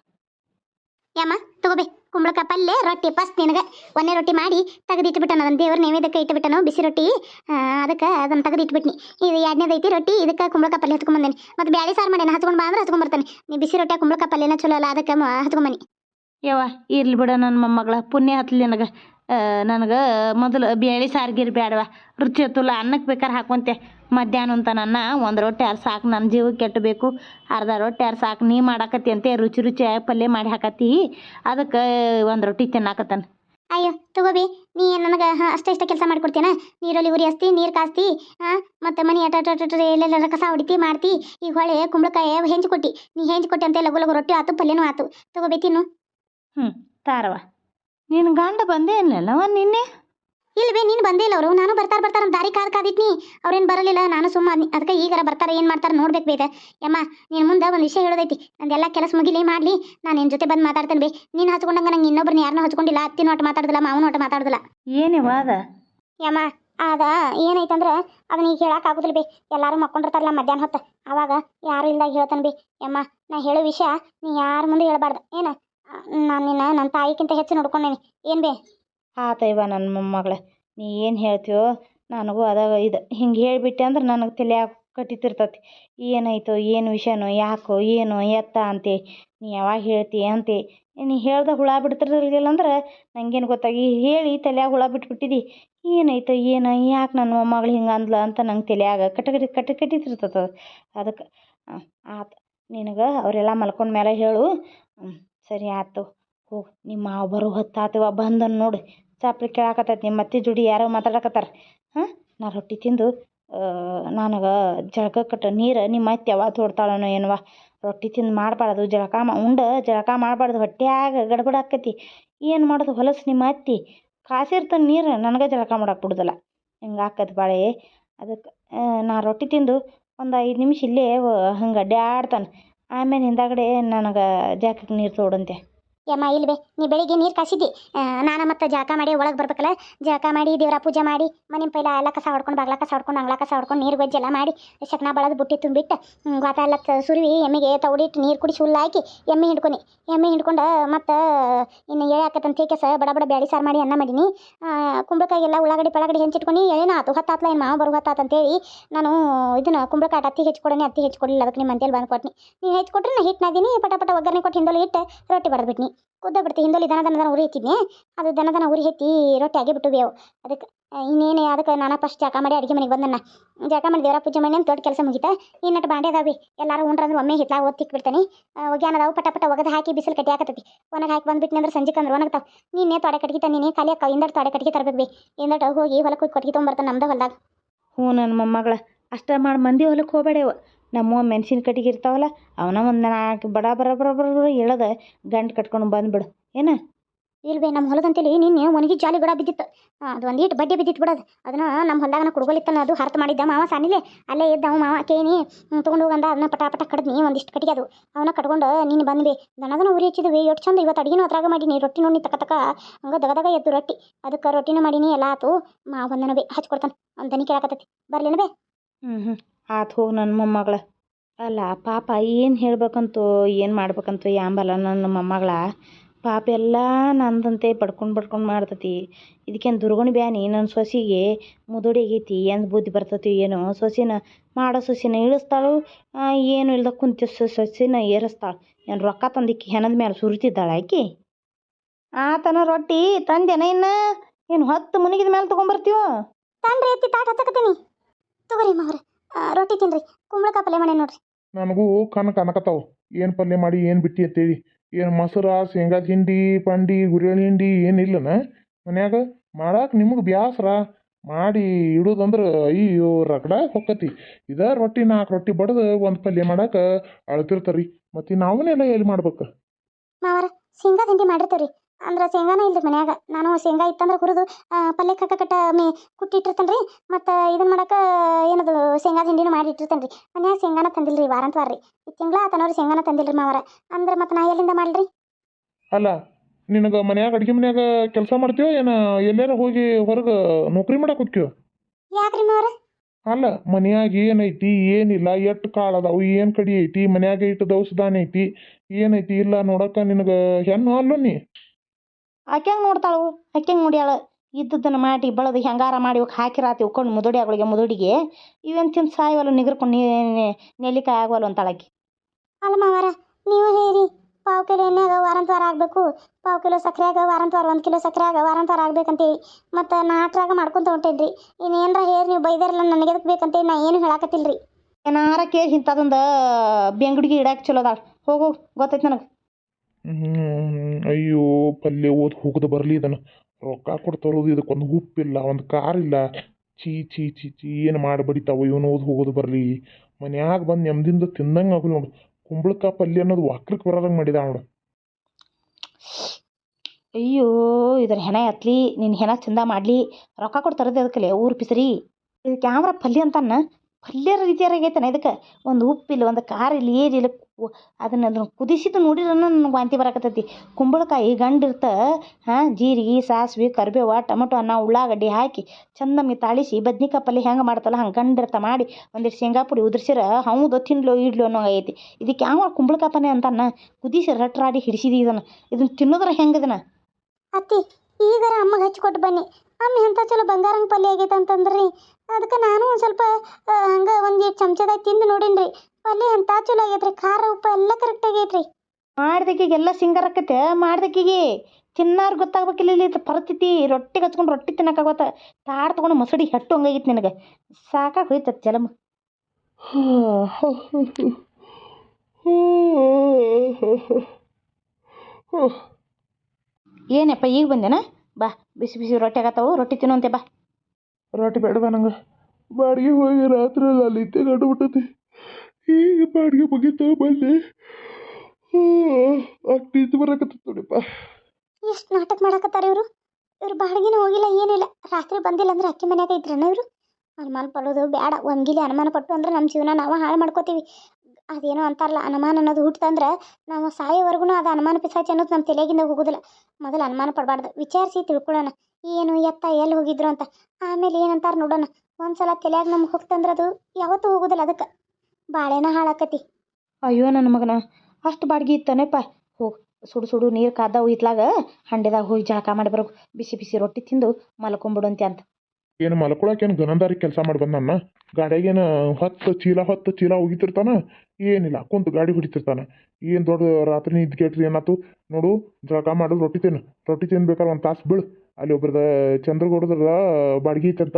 ಯಮ್ಮ, ತಗೋಬೇ. ಕುಂಬಳಕಾಯಿ ಪಲ್ಯ ರೊಟ್ಟಿ ಫಸ್ಟ್ ನಿನಗೆ. ಒಂದೇ ರೊಟ್ಟಿ ಮಾಡಿ ತೆಗೆದಿಟ್ಬಿಟ್ಟನು ಅದನ್ನು ದೇವ್ರ ನೈವೇದ್ಯಕ್ಕೆ ಇಟ್ಬಿಟ್ಟನು, ಬಿಸಿ ರೊಟ್ಟಿ. ಅದಕ್ಕೆ ಅದನ್ನು ತೆಗೆದಿಟ್ಬಿಟ್ನಿ. ಇದು ಎರಡನೇದು ಐತಿ ರೊಟ್ಟಿ, ಇದಕ್ಕೆ ಕುಂಬಳಕಾಯಿ ಪಲ್ಯ ಹತ್ಕೊಂಬಂದೇನೆ ಮತ್ತು ಬ್ಯಾಳಿ ಸಾರು ಮಾಡೇನೆ ಹಚ್ಕೊಂಡು ಬಾ ಅಂದ್ರೆ ಹಚ್ಕೊಂಬರ್ತಾನೆ. ನೀ ಬಿಸಿ ರೊಟ್ಟಿ ಕುಂಬಳಕಾಯಿ ಪಲ್ಯನ ಚಲೋ ಅಲ್ಲ, ಅದಕ್ಕೆ ಹಚ್ಕೊಂಬನಿ ಯವ್ವ, ಇರ್ಲಿ ಬಿಡ ನನ್ನ ಮೊಮ್ಮಗಳ, ಪುಣ್ಯ ಹತ್ಲಿ ನನಗೆ. ನನಗೆ ಮೊದಲು ಬೇಳೆ ಸಾರ್ಗಿರ್ ಬೇಡವ ರುಚಿ ಹತ್ತಲ್ಲ ಅನ್ನಕ್ಕೆ ಬೇಕಾದ್ರೆ ಹಾಕೊಂತೆ. ಮಧ್ಯಾಹ್ನ ಅಂತ ನನ್ನ ಒಂದು ರೊಟ್ಟಿ ಯಾರು ಸಾಕು ನನ್ನ ಜೀವಕ್ಕೆ ಕೆಟ್ಟಬೇಕು ಅರ್ಧ ರೊಟ್ಟಿ ಯಾರು ಸಾಕು ನೀ ಮಾಡಾಕತ್ತಿ ಅಂತೆ ರುಚಿ ರುಚಿಯಾಗಿ ಪಲ್ಯ ಮಾಡಿ ಹಾಕತ್ತಿ ಅದಕ್ಕೆ ಒಂದು ರೊಟ್ಟಿ ತಿನ್ನಾಕತ್ತಾನ. ಅಯ್ಯೋ ತಗೋಬಿ ನೀ ನನಗೆ ಹಾಂ ಅಷ್ಟೇ ಇಷ್ಟ ಕೆಲಸ ಮಾಡ್ಕೊಡ್ತೀನ ನೀರಲ್ಲಿ ಉರಿ ಹಸ್ತಿ ನೀರು ಕಾಸ್ತಿ ಹಾಂ ಮತ್ತು ಮನೆ ಅಟ ಅಟ ಅಟ ಎಲ್ಲೆಲ್ಲ ಕಸ ಹೊಡಿತಿ ಮಾಡ್ತಿ ಈಗ ಹೊಳೆ ಕುಂಬಳಕಾಯಿ ಹೆಂಚು ಕೊಟ್ಟಿ ನೀ ಹೆಂಚು ಕೊಟ್ಟಿ ಅಂತ ಲಗು ಲಗು ರೊಟ್ಟಿ ಆತು ಪಲ್ಯನೂ ಆತು. ತಗೋಬಿ ತಿನ್ನು. ಹ್ಞೂ ತಾರವ ನಿನ್ನ ಗಂಡ ಬಂದೇ ಇಲ್ಲಲ್ಲವ ನಿನ್ನೆ? ಇಲ್ವೇ ನೀನು ಬಂದೇ ಇಲ್ಲ ಅವರು. ನಾನು ಬರ್ತಾರ ಬರ್ತಾರ ದಾರಿ ಕಾದ್ ಕಾದಿಟ್ನಿ ಅವ್ರೇನು ಬರಲಿಲ್ಲ ನಾನು ಸುಮ್ಮ ಅದಕ್ಕೆ ಈಗಾರ ಬರ್ತಾರೆ ಏನು ಮಾಡ್ತಾರೆ ನೋಡ್ಬೇಕು ಬೇಕ ಯಮ್ಮ ನೀನು ಮುಂದೆ ಒಂದು ವಿಷಯ ಹೇಳೋದೈತಿ. ನಂದೆಲ್ಲ ಕೆಲಸ ಮುಗಿಲಿ ಮಾಡಲಿ. ನಾನು ನಿನ್ನ ಜೊತೆ ಬಂದು ಮಾತಾಡ್ತೇನೆ ಬೇ. ನೀನು ಹಚ್ಕೊಂಡಂಗೆ ನಂಗೆ ಇನ್ನೊಬ್ರನ್ನ ಯಾರನ್ನೂ ಹಚ್ಕೊಂಡಿಲ್ಲ. ಅತ್ತಿನ ಒಟ್ಟು ಮಾತಾಡ್ದಿಲ್ಲ ಮಾವನ ಒಟ್ಟು ಮಾತಾಡ್ದಿಲ್ಲ. ಏನಿವ ಅದ? ಯಮ್ಮ ಅದ ಏನೈತಂದ್ರೆ ಅದನ್ನ ಈಗ ಹೇಳಕ್ ಆಗುದಿಲ್ಲ ಬೇ. ಎಲ್ಲಾರು ಮಕ್ಕೊಂಡಿರ್ತಾರಲ್ಲ ಮಧ್ಯಾಹ್ನ ಹೊತ್ತು. ಅವಾಗ ಯಾರು ಇಲ್ದಾಗ ಹೇಳ್ತಾನೆ ಬೇ. ಯಮ್ಮ ನಾ ಹೇಳೋ ವಿಷಯ ನೀ ಯಾರ ಮುಂದೆ ಹೇಳ್ಬಾರ್ದು. ಏನ? ನಾನು ನಿನ್ನ ನನ್ನ ತಾಯಿಗಿಂತ ಹೆಚ್ಚು ನೋಡ್ಕೊಂಡೇನಿ. ಏನು ಬೇ? ಆತಯ್ಯವ ನನ್ನ ಮೊಮ್ಮಗಳೇ, ನೀ ಏನು ಹೇಳ್ತೀಯೋ ನನಗೂ ಅದ ಇದು. ಹಿಂಗೆ ಹೇಳಿಬಿಟ್ಟೆ ಅಂದ್ರೆ ನನಗೆ ತಲ್ಯಾಗ ಕಟ್ಟಿತಿರ್ತತಿ. ಏನಾಯಿತೋ, ಏನು ವಿಷಯನೋ, ಯಾಕೋ, ಏನೋ, ಎತ್ತ ಅಂತೆ, ನೀ ಯಾವಾಗ ಹೇಳ್ತಿ ಅಂತೆ. ನೀ ಹೇಳ್ದೆ ಹುಳ ಬಿಡ್ತಿರಲಿಲ್ಲ ಅಂದ್ರೆ ನಂಗೇನು ಗೊತ್ತಾಗಿ, ಹೇಳಿ ತಲ್ಯಾಗ ಹುಳ ಬಿಟ್ಬಿಟ್ಟಿದಿ. ಏನಾಯ್ತು, ಏನು, ಯಾಕೆ ನನ್ನ ಮೊಮ್ಮಗಳು ಹಿಂಗೆ ಅಂದ್ಲ ಅಂತ ನಂಗೆ ತಲ್ಯಾಗ ಕಟ್ಟ ಕಟ್ಟಿ ಕಟ್ಟಿ ಕಟ್ಟಿತಿರ್ತದ ಅದಕ್ಕೆ ಆತು, ನಿನಗೆ ಅವರೆಲ್ಲ ಮಲ್ಕೊಂಡ ಮೇಲೆ ಹೇಳು. ಸರಿ ಆಯ್ತು, ಹೋಗಿ. ನಿಮ್ಮ ಮಾವ ಬರೋ ಹೊತ್ತಾತವ, ಬಂದನ್ ನೋಡು. ಚಾಪ್ರಿ ಕೇಳಾಕತ್ತೈತಿ ನಿಮ್ಮ ಅತ್ತೆ ಜೋಡಿ ಯಾರೋ ಮಾತಾಡಕತ್ತಾರ. ಹಾಂ, ನಾ ರೊಟ್ಟಿ ತಿಂದು ನನಗೆ ಜಳಕ ಕಟ್ಟ ನೀರು ನಿಮ್ಮ ಅತ್ತೆ ಯಾವಾಗ ತೋಡ್ತಾಳೇನೋ ಏನವ್ವ ರೊಟ್ಟಿ ತಿಂದು ಮಾಡಬಾರ್ದು, ಜಳಕ ಮಾ, ಉಂಡು ಜಳಕ ಮಾಡಬಾರ್ದು, ಹೊಟ್ಯಾಗ ಗಡ್ಬಡ ಆಕ್ಕತಿ ಏನು ಮಾಡೋದು ಹೊಲಸು ನಿಮ್ಮ ಅತ್ತೆ? ಕಾಸಿರ್ತಾನೆ ನೀರು ನನಗೆ ಜಳಕ ಮಾಡಕ್ಕೆ ಬಿಡುದಿಲ್ಲ. ಹಿಂಗೆ ಆಕ್ಕತಿ ಬಾಳೆ. ಅದಕ್ಕೆ ನಾ ರೊಟ್ಟಿ ತಿಂದು ಒಂದು ಐದು ನಿಮಿಷ ಇಲ್ಲೇ ಹಂಗೆ ಅಡ್ಡಾಡ್ತಾನೆ ಆಮೇಲೆ ಹಿಂದಾಗಡೆ ನನಗೆ ಜಾಕಕ್ಕೆ ನೀರು ತೋಡಂತೆ. ಯಮ್ಮ ಇಲ್ವೇ ನೀ ಬೆಳಿಗ್ಗೆ ನೀರು ಕಾಸಿದ್ದಿ? ನಾನು ಮತ್ತೆ ಜಾಕ ಮಾಡಿ ಒಳಗೆ ಬರ್ಬೇಕಲ್ಲ? ಜಾಕ ಮಾಡಿ ದೇವ್ರ ಪೂಜೆ ಮಾಡಿ ಮನೆ ಪೈಲ ಎಲ್ಲ ಕಸ ಹೊಡ್ಕೊಂಡು, ಬಾಗ್ಲ ಕಸ ಹೊಡ್ಕೊಂಡು, ಅಂಗ್ಳ ಕಸ ಹೊಡ್ಕೊಂಡು, ನೀರು ಗೊಜ್ಜಿ ಎಲ್ಲ ಮಾಡಿ ಶಕ್ನ ಬಳದು ಬುಟ್ಟಿ ತುಂಬಿಟ್ಟು ಗಾತ ಎಲ್ಲ ಸುರುವಿ, ಎಮ್ಮೆಗೆ ತೌಡಿಟ್ಟು ನೀರು ಕುಡಿಸಿ ಹುಲ್ಲು ಹಾಕಿ ಎಮ್ಮೆ ಹಿಡ್ಕೊನಿ ಎಮ್ಮೆ ಹಿಡ್ಕೊಂಡು ಮತ್ತು ಇನ್ನು ಎಳೆ ಹಾಕತ್ತಂತ ಕೇಸ ಬಡ ಬಡ ಬ್ಯಾಳಿ ಸಾರು ಮಾಡಿ ಅನ್ನ ಮಾಡೀನಿ. ಕುಂಬಳಕಾಯಿಗೆಲ್ಲ ಉಳ್ಳಾಗಡ್ಡಿ ಪಳಗಡ್ಡಿ ಹೆಂಚಿಟ್ಕೊಂಡು, ಎಳೆನ ಆತು, ಹತ್ತಾತ್ಲ ಏನು ಮಾವ ಬರು ಹೊತ್ತಾತ ಅಂತೇಳಿ ನಾನು ಇದನ್ನು ಕುಂಬಳಕಾಯಿ ಅತ್ತಿ ಹೆಚ್ಚಿಕೊಡೋನಿ ಅತ್ತಿ ಹೆಚ್ಚಿಕೊಡಲಿಲ್ಲ ಅದಕ್ಕೆ ನಿಮ್ಮ ಅಂತೇಳಿ ಬಂದು ಕೊಟ್ಟಿನಿ ನೀವು ಹೆಚ್ಚಿಕೊಟ್ರೆ ನಾ ಹಿಟ್ಟು ನಾದೀನಿ ಪಟ ಪಟ ಒಗ್ಗರಣೆ ಕೊಟ್ಟು ಹಿಂದೊಲಿ ಇಟ್ಟು ರೊಟ್ಟಿ ಕುದ್ದ ಬಿಡ್ತಿ. ಹಿಂದೊಲಿ ದನ ದನ ಉರಿ ಹೆಚ್ಚಿದ್ನಿ ಅದು ದನ ದನ ಉರಿ ಹೆತ್ತಿ ರೊಟ್ಟಿ ಆಗಿ ಬಿಟ್ಟು ಬೇವು. ಅದಕ್ಕೆ ಇನ್ನೇನು ಅದಕ್ಕೆ ನಾನು ಫಸ್ಟ್ ಜಾಕ ಮಾಡಿ ಅಡುಗೆ ಮನೆಗೆ ಬಂದನ್ನ. ಜಾಕ ಮಾಡಿ ದೇವರ ಪೂಜೆ ಮಾಡಿ ಅಂತ ದೊಡ್ಡ ಕೆಲಸ ಮುಗಿತ. ಇನ್ನಟ್ಟು ಬಾಂಡೆ ಅದಾವೆ ಎಲ್ಲರೂ ಉಂಡ್ರಂದ್ರೆ ಒಮ್ಮೆ ಹಿತ್ಲಾಗ ಓದ್ ಬಿಡ್ತಾನೆ ಒಗ್ಯಾನ ಅದಾವು, ಪಟ ಪಟ ಒಗದು ಹಾಕಿ ಬಿಸಿಲು ಕಟ್ಟಿ ಒನಗ ಒಣಗಿ ಹಾಕಿ ಬಂದ್ಬಿಟ್ನಿ ಅಂದ್ರೆ ಸಂಜೆ ಅಂದ್ರೆ ಒಣಗ್ತಾವ. ನೀನೇ ತೊಡೆ ಕಟ್ಗೆ ನೀನೇ ಖಾಲಿ ಅಕ್ಕ ಇಂದಟ್ಟು ತೊಡೆ ಕಟ್ಗೆ ತರಬೇಕು ಬಿ. ಇಂದಟ್ಟು ಹೋಗಿ ಹೊಲಕ್ಕೆ ಹೋಗಿ ಕೊಟ್ಟಿಗೆ ತೊಗೊಂಬರ್ತಾನೆ ನಮ್ದು ಹೊಲ್ದಾಗ. ಹ್ಞೂ ನನ್ನ ಮೊಮ್ಮಗಳ. ಅಷ್ಟ ಮಾಡಿ ಮಂದಿ ಹೊಲಕ್ಕೆ ಹೋಗ್ಬೇಡವ. ನಮ್ಮ ಮೆಣ್ಸಿನ ಕಟ್ಟಿಗೆ ಇರ್ತಾವಲ್ಲ ಅವನ ಒಂದು ನಾಲ್ಕು ಬಡ ಬರ ಬರ ಬರ ಬರ ಎಳೆದ ಗಂಟು ಕಟ್ಕೊಂಡು ಬಂದ್ಬಿಡು ಏನ? ಇಲ್ವೇ ನಮ್ಮ ಹೊಲದಂತೇಳಿ ನಿನ್ನೆ ಒಣಗಿ ಜಾಲಿ ಗಿಡ ಬಿದ್ದಿತ್ತು. ಅದು ಒಂದೀಟ್ ಬಡ್ಡಿ ಬಿದ್ದಿತ್ತು ಬಿಡೋದು ಅದನ್ನ ನಮ್ಮ ಹೊಲದಾಗ ಕುಡ್ಗೊಲಿತ್ತನ ಅದು ಹರ್ತ ಮಾಡಿದ್ದ ಮಾವ ಸಾನಿಲೆ. ಅಲ್ಲೇ ಇದ್ದ ಅವ ಮಾವ ಕೇನಿ ತೊಗೊಂಡು ಹೋಗಂದ ಅದನ್ನ ಪಟ ಪಟ ಕಡ್ದ್ನಿ ಒಂದಿಷ್ಟು ಕಟ್ಟಿಗೆ ಅದು. ಅವನ ಕಟ್ಕೊಂಡು ನೀನು ಬಂದ್ವಿ ದನದನ ಉರಿ ಹಚ್ಚಿದ್ವಿ ಎಷ್ಟು ಚಂದ ಇವತ್ತು ಅಡಿಗೆನೂ ಅದ್ರಾಗ ಮಾಡೀನಿ ರೊಟ್ಟಿ ನೋಡಿ ತಕ ತಕ ಹಂಗೆ ದಗದಾಗ ಎದ್ದು ರೊಟ್ಟಿ. ಅದಕ್ಕೆ ರೊಟ್ಟಿನೂ ಮಾಡೀನಿ ಎಲ್ಲ ಆತು ಮಾವ ಬಂದನ ಬೇ ಹಚ್ಕೊಡ್ತಾನೆ. ಒಂದು ದನಿ ಕೇಳಾಕತ್ತೈತಿ. ಬರ್ಲೇನ ಬೇ? ಹ್ಞೂ ಹ್ಞೂ ಆತು ಹೋಗಿ ನನ್ನ ಮೊಮ್ಮಗಳ. ಅಲ್ಲ, ಪಾಪ ಏನು ಹೇಳ್ಬೇಕಂತೋ, ಏನು ಮಾಡ್ಬೇಕಂತೋ ಯಾಂಬಲ್ಲ ನನ್ನ ಮೊಮ್ಮಗಳ. ಪಾಪ ಎಲ್ಲ ನಂದಂತೆ ಬಡ್ಕೊಂಡು ಬಡ್ಕೊಂಡು ಮಾಡ್ತತಿ. ಇದಕ್ಕೇನು ದುರ್ಗುಣ ಬ್ಯಾನಿ? ನನ್ನ ಸೊಸಿಗೆ ಮುದುಡಿ ಆಗೈತಿ, ಎಂದು ಬುದ್ಧಿ ಬರ್ತತಿ ಏನೋ? ಸೊಸಿನ ಮಾಡೋ ಸೊಸಿನ ಇಳಿಸ್ತಾಳು ಏನು ಇಲ್ದ ಕುಂತ ಸೊಸಿನ ಏರಿಸ್ತಾಳು. ಏನು ರೊಕ್ಕ ತಂದಿಕ್ಕಿ ಹೆಣದ ಮೇಲೆ ಸುರಿತಿದ್ದಾಳೆ ಆಕಿ? ಆತನ ರೊಟ್ಟಿ ತಂದೆನ ಇನ್ನು? ಏನು ಹತ್ತು ಮುನಿಗಿದ ಮೇಲೆ ತೊಗೊಂಬರ್ತೀವೋ? ತಂದ್ರೆ ಎತ್ತಿ ತಾಟ್ ತಗೋರಿ ಮಾವ್ರೆ. ರೊಟ್ಟಿ ತಿನ್ರಿ. ಕುಂಬಳಕಾಯಿ ಪಲ್ಯ ಮಾಡಿ ನೋಡ್ರಿ. ನನಗೂ ಕಣ್ ಕನಕತ್ತಾವ ಏನು ಪಲ್ಯ ಮಾಡಿ ಏನು ಬಿಟ್ಟಿ ಅಂತೇಳಿ ಏನು ಮೊಸರ ಶೇಂಗಾ ಹಿಂಡಿ ಪಂಡಿ ಗುರೇಳಿ ಹಿಂಡಿ ಏನಿಲ್ಲನ ಮನ್ಯಾಗ ಮಾಡಾಕ ನಿಮಗೆ ಬ್ಯಾಸ್ರ. ಮಾಡಿ ಇಡೋದಂದ್ರೆ ಅಯ್ಯೋ ರಗಡ ಹೊಕ್ಕತಿ. ಇದ ರೊಟ್ಟಿ ನಾಲ್ಕು ರೊಟ್ಟಿ ಬಡ್ದು ಒಂದು ಪಲ್ಯ ಮಾಡಾಕ ಅಳ್ತಿರ್ತಾರ್ರಿ. ಮತ್ತೆ ನಾವನ್ನೆಲ್ಲ ಎಲ್ಲಿ ಮಾಡ್ಬೇಕು? ಮಾವರ ಶೇಂಗಾ ತಿಂಡಿ ಮಾಡಿರ್ತೀವಿ ಅಂದ್ರೆ ಶೇಂಗಾನ ಇಲ್ರಿ ಮನ್ಯಾಗ. ನಾನು ಶೇಂಗಾ ಇತ್ತಂದ್ರೆ ಹುರಿದು ಪಲ್ಯ ಕಟ್ಟ ಕಟ್ಟ ಮೇ ಕುಟ್ಟಿಟ್ಟಿರ್ತೇನೆ ರೀ ಮತ್ತು ಇದನ್ನ ಮಾಡಕ್ಕೆ ಏನದು ಶೇಂಗಾ ಹಿಂಡಿನ ಮಾಡಿ ಇಟ್ಟಿರ್ತೇನೆ ರೀ ಮನ್ಯಾಗ ಶೇಂಗಾನ ತಂದಿಲ್ರಿ ವಾರಂತ ವಾರ ರೀ ಈ ತಿಂಗಳ ಆತನವ್ರಿ ಶೇಂಗಾನ ತಂದಿಲ್ರಿ ಮಾವರ. ಅಂದ್ರೆ ಮತ್ತು ನಾ ಎಲ್ಲಿಂದ ಮಾಡ್ರಿ ಅಲ್ಲ ನಿನಗೆ ಮನ್ಯಾಗ ಅಡುಗೆ ಮನ್ಯಾಗ ಕೆಲಸ ಮಾಡ್ತೀವೋ ಏನು ಎಲ್ಲಾರ ಹೋಗಿ ಹೊರಗೆ ನೌಕರಿ ಮಾಡಕ್ಕೆ ಹೋಗ್ತೀವೋ ಯಾಕ್ರಿ ಮಾವರ? ಅಲ್ಲ ಮನ್ಯಾಗ ಏನೈತಿ ಏನಿಲ್ಲ ಎಷ್ಟು ಕಾಳು ಅದಾವು ಏನು ಕಡಿ ಐತಿ ಮನ್ಯಾಗ ಇಟ್ಟು ದವಸದಾನ ಐತಿ ಏನೈತಿ ಇಲ್ಲ ನೋಡಕ್ಕ ನಿನಗೆ ಹೆಣ್ಣು ಅಲ್ಲೋ ನೀ? ಆಕ್ಯಾಂಗ ನೋಡ್ತಾಳು? ಆಕ್ಯಾಂಗ ನೋಡ್ಯಾಳ? ಇದ್ದದನ್ನು ಮಾಡಿ ಬಳದು ಹೆಂಗಾರ ಮಾಡಿ ಇವಕ್ಕೆ ಹಾಕಿರಾತಿ ಉಕ್ಕೊಂಡು ಮುದುಡಿ ಅವಳಿಗೆ ಮುದುಡಿಗೆ ಇವೇನು ತಿಂದು ಸಾಯವಲ್ಲ ನಿಗರ್ಕೊಂಡು ನೆಲ್ಲಿಕಾಯಿ ಆಗವಲ್ಲ ಅಂತಾಳಕಿ ಅಲ್ಲ ಮಾವರ ನೀವು ಹೇಳಿ ಪಾವು ಕಿಲೋ ಎಣ್ಣೆಗ ವಾರಂತ ವಾರ ಆಗಬೇಕು ಪಾವು ಕಿಲೋ ಸಕ್ಕರೆಯಾಗ ವಾರಂತ ವಾರ ಒಂದು ಕಿಲೋ ಸಕ್ಕರೆಯಾಗ ವಾರಂತ ವಾರ ಆಗ್ಬೇಕಂತೇಳಿ ಮತ್ತು ನಾಟ್ರಾಗ ಮಾಡ್ಕೊಂತ ಹೊಂಟೇನ್ರಿ ಇನ್ನು ಏನರ ಹೇಳಿ ನೀವು ಬೈದಾರಲ್ಲ ನನಗೆ ಎದಕ್ಕೆ ಬೇಕಂತೇಳಿ ನಾ ಏನು ಹೇಳಕತ್ತಿಲ್ರಿ. ಏನಾರ ಕೇಳಿ ಇಂಥದೊಂದು ಬೆಂಗುಡಿಗೆ ಇಡಾಕ ಚಲೋ ಅದಾಳ. ಹೋಗು ಗೊತ್ತೈತೆ ನನಗೆ. ಅಯ್ಯೋ ಪಲ್ಯ ಓದ್ ಹೋಗದು ಬರಲಿ ಇದನ್ನು. ರೊಕ್ಕ ಕೊಡ್ತಾರೋದು ಇದಕ್ಕೊಂದು ಉಪ್ಪಿಲ್ಲ, ಒಂದು ಕಾರಿಲ್ಲ. ಚೀ ಚೀ ಚೀ ಚೀ ಏನು ಮಾಡಿ ಇವನು ಓದ್ ಹೋಗೋದು ಬರಲಿ. ಮನ್ಯಾಗ ಬಂದು ನೆಮ್ಮದಿಂದ ತಿಂದಂಗೆ ಆಗಲ್ಲ ನೋಡು. ಕುಂಬಳಕಾಯಿ ಪಲ್ಯ ಅನ್ನೋದು ವಾಕ್ರಕ್ಕೆ ಬರೋದಂಗೆ ಮಾಡಿದ ನೋಡು. ಅಯ್ಯೋ, ಇದ್ರ ಹೆಣ ಎತ್ಲಿ ನಿನ್ನ ಹೆಣ ಚಂದ ಮಾಡಲಿ. ರೊಕ್ಕ ಕೊಡ್ತಾರದು ಅದಕ್ಕಲೆ ಊರು ಪಿಸರಿ. ಇದಕ್ಕೆ ಯಾವ್ರ ಪಲ್ಯ ಅಂತಾನ? ಪಲ್ಯ ರೀತಿಯಾರಾಗೈತನ ಇದಕ್ಕೆ? ಒಂದು ಉಪ್ಪಿಲ್ಲ, ಒಂದು ಖಾರ ಇಲ್ಲ ಏನಿಲ್ಲ ಕು- ಅದನ್ನು ಅದನ್ನು ಕುದಿಸಿದ್ದು ನೋಡಿದ್ರೂ ನನಗೆ ವಾಂತಿ ಬರಾಕತ್ತೈತಿ. ಕುಂಬಳಕಾಯಿ ಗಂಡಿರ್ತ, ಹಾಂ ಜೀರಿಗೆ ಸಾಸ್ವೆ, ಕರಿಬೇವ, ಟೊಮಟೊ ಅನ್ನ, ಉಳ್ಳಾಗಡ್ಡಿ ಹಾಕಿ ಚಂದಮ್ಮಿ ತಾಳಿಸಿ ಬದ್ನಿಕಾಯಿ ಪಲ್ಯ ಹೆಂಗೆ ಮಾಡ್ತಲ್ಲ ಹಂಗೆ ಗಂಡಿರ್ತ ಮಾಡಿ ಒಂದಿಷ್ಟು ಶೇಂಗಾ ಪುಡಿ ಉದುರ್ಸಿರ ಹೌದು ತಿನ್ಲೋ ಇಡ್ಲೋ ಅನ್ನೋ ಐತಿ ಇದಕ್ಕೆ ಯಾವ ಕುಂಬಳಕಾಯಿ ಪಲ್ಯ ಅಂತಾನ ಕುದಿಸಿ ರಟ್ರಾಡಿ ಹಿಡಿಸಿದಿ ಇದನ್ನು. ಇದನ್ನು ತಿನ್ನೋದ್ರ ಹೆಂಗೆ ಇದನ್ನು? ಅತ್ತಿ ಈಗಾರ ಅಮ್ಮಗೆ ಹಚ್ಕೊಟ್ಟು ಬನ್ನಿ. ಅಮ್ಮ ಎಂಥ ಚಲೋ ಬಂಗಾರಂಗೆ ಪಲ್ಯ ಆಗೈತೆ ಅಂತಂದ್ರಿ. ಅದಕ್ಕೆ ನಾನು ಒಂದು ಸ್ವಲ್ಪ ಹಂಗೆ ಒಂದು ಚಮಚದಾಗ ತಿಂದು ನೋಡೀನಿ ಪಲ್ಯ ಎಂಥ ಚಲೋ ಆಗೈತ್ರಿ. ಖಾರ ಉಪ್ಪು ಎಲ್ಲ ಕರೆಕ್ಟ್ ಆಗೈತ್ರಿ. ಮಾಡ್ದಕ್ಕಿಗೆ ಎಲ್ಲ ಆಕತೆ. ಮಾಡ್ದಕ್ಕಿಗೆ ತಿನ್ನಾರು ಗೊತ್ತಾಗ್ಬೇಕಿಲ್ಲ ಇಲ್ಲಿ ಇದು ಪರಿಸ್ಥಿತಿ. ರೊಟ್ಟಿಗೆ ಹಚ್ಕೊಂಡು ರೊಟ್ಟಿ ತಿನ್ನಕ್ಕಾಗತ್ತ ತಾಡ್ ತೊಗೊಂಡು ಮೊಸಡಿ ಹೆಟ್ಟು ಹಂಗಾಗಿತ್ತು ನಿನಗೆ. ಸಾಕಾಗಿ ಹೋಯ್ತದ ಜಲಮ. ಏನಪ್ಪ ಈಗ ಬಂದೇನಾ? ಬಾ ಬಿಸಿ ಬಿಸಿ ರೊಟ್ಟಿ ಆಗತ್ತಾವು ರೊಟ್ಟಿ ತಿನ್ನುವಂತೆ ಬಾ. ರೊಟ್ಟಿ ಬೇಡವ ನಂಗೆ ಬಾಡಿಗೆ ಹೋಗಿ ರಾತ್ರಿ ಅಲ್ಲಿ ಇದ್ದೆ ಗಂಡು ಬಿಟ್ಟತಿ ಈಗ ಬಾಡಿಗೆ ಮುಗಿತಾ ಬಂದೆ ಅಷ್ಟು ಬರಕತ್ತ ನೋಡಿಪ್ಪ. ಎಷ್ಟು ನಾಟಕ ಮಾಡಕತ್ತಾರೆ ಇವರು? ಇವ್ರು ಬಾಡಿಗೆನೂ ಹೋಗಿಲ್ಲ ಏನಿಲ್ಲ. ರಾತ್ರಿ ಬಂದಿಲ್ಲ ಅಂದ್ರೆ ಅಕ್ಕಿ ಮನ್ಯಾಗ ಇದ್ರನ ಇವರು? ಅನುಮಾನ ಪಡೋದು ಬೇಡ. ಒಂದಿಲ್ಲ ಅನುಮಾನ ಪಟ್ಟು ಅಂದ್ರೆ ನಮ್ಮ ಜೀವನ ನಾವು ಹಾಳು ಮಾಡ್ಕೋತೀವಿ. ಅದೇನೋ ಅಂತಾರಲ್ಲ, ಅನುಮಾನ ಅನ್ನೋದು ಹುಟ್ಟಂದ್ರೆ ನಾವು ಸಾಯೋವರೆಗೂ ಅದು ಅನುಮಾನ ಪಿಸಾಚಿ ಅನ್ನೋದು ನಮ್ಮ ತಲೆಗಿಂದ ಹೋಗೋದಿಲ್ಲ. ಮೊದಲು ಅನುಮಾನ ಪಡಬಾರ್ದು. ವಿಚಾರಿಸಿ ತಿಳ್ಕೊಳ್ಳೋಣ. ಏನು, ಎತ್ತ ಎಲ್ಲಿ ಹೋಗಿದ್ರು ಅಂತ. ಆಮೇಲೆ ಏನಂತಾರೆ ನೋಡೋಣ. ಒಂದ್ಸಲ ತಲೆಯಾಗ ನಮ್ಗೆ ಹೋಗ್ತಂದ್ರೆ ಅದು ಯಾವತ್ತೂ ಹೋಗೋದಿಲ್ಲ ಅದಕ್ಕೆ. ಬಾಳೆನ ಹಾಳಾಕತಿ. ಅಯ್ಯೋ, ನನ್ನ ಮಗನ. ಅಷ್ಟು ಬಾಡಿಗೆ ಇತ್ತಾನೆಪ್ಪ. ಹೋಗಿ ಸುಡು ಸುಡು ನೀರು ಕಾದವು ಇತ್ಲಾಗ ಹಂಡೆದಾಗ ಹೋಗಿ ಜಳಕ ಮಾಡಿ ಬರೋಕು ಬಿಸಿ ಬಿಸಿ ರೊಟ್ಟಿ ತಿಂದು ಮಲ್ಕೊಂಬಿಡಂತೆ ಅಂತ. ಏನು ಮಲ್ಕೊಳಕೇನು ಗನಂದಾರಿ ಕೆಲಸ ಮಾಡಿ ಬಂದನ್ನ ಗಾಡಿಯಾಗೇನು ಹತ್ತು ಚೀಲ ಹತ್ತು ಚೀಲ ಹೋಗಿತಿರ್ತಾನ ಏನಿಲ್ಲ, ಕುಂತು ಗಾಡಿ ಹೊಡಿತಿರ್ತಾನೆ. ಏನು ದೊಡ್ಡ ರಾತ್ರಿ ಇದ್ ಕೇಳ್ರಿ, ಏನಾತು? ನೋಡು, ಜಳಕ ಮಾಡು, ರೊಟ್ಟಿ ತಿನ್ನು. ರೊಟ್ಟಿ ತಿನ್ಬೇಕಾದ್ರೆ ಒಂದು ತಾಸು ಬೀಳು. ಅಲ್ಲಿ ಒಬ್ರದ ಚಂದ್ರಗೌಡದ ಬಾಡಿಗೆ ಐತಂತ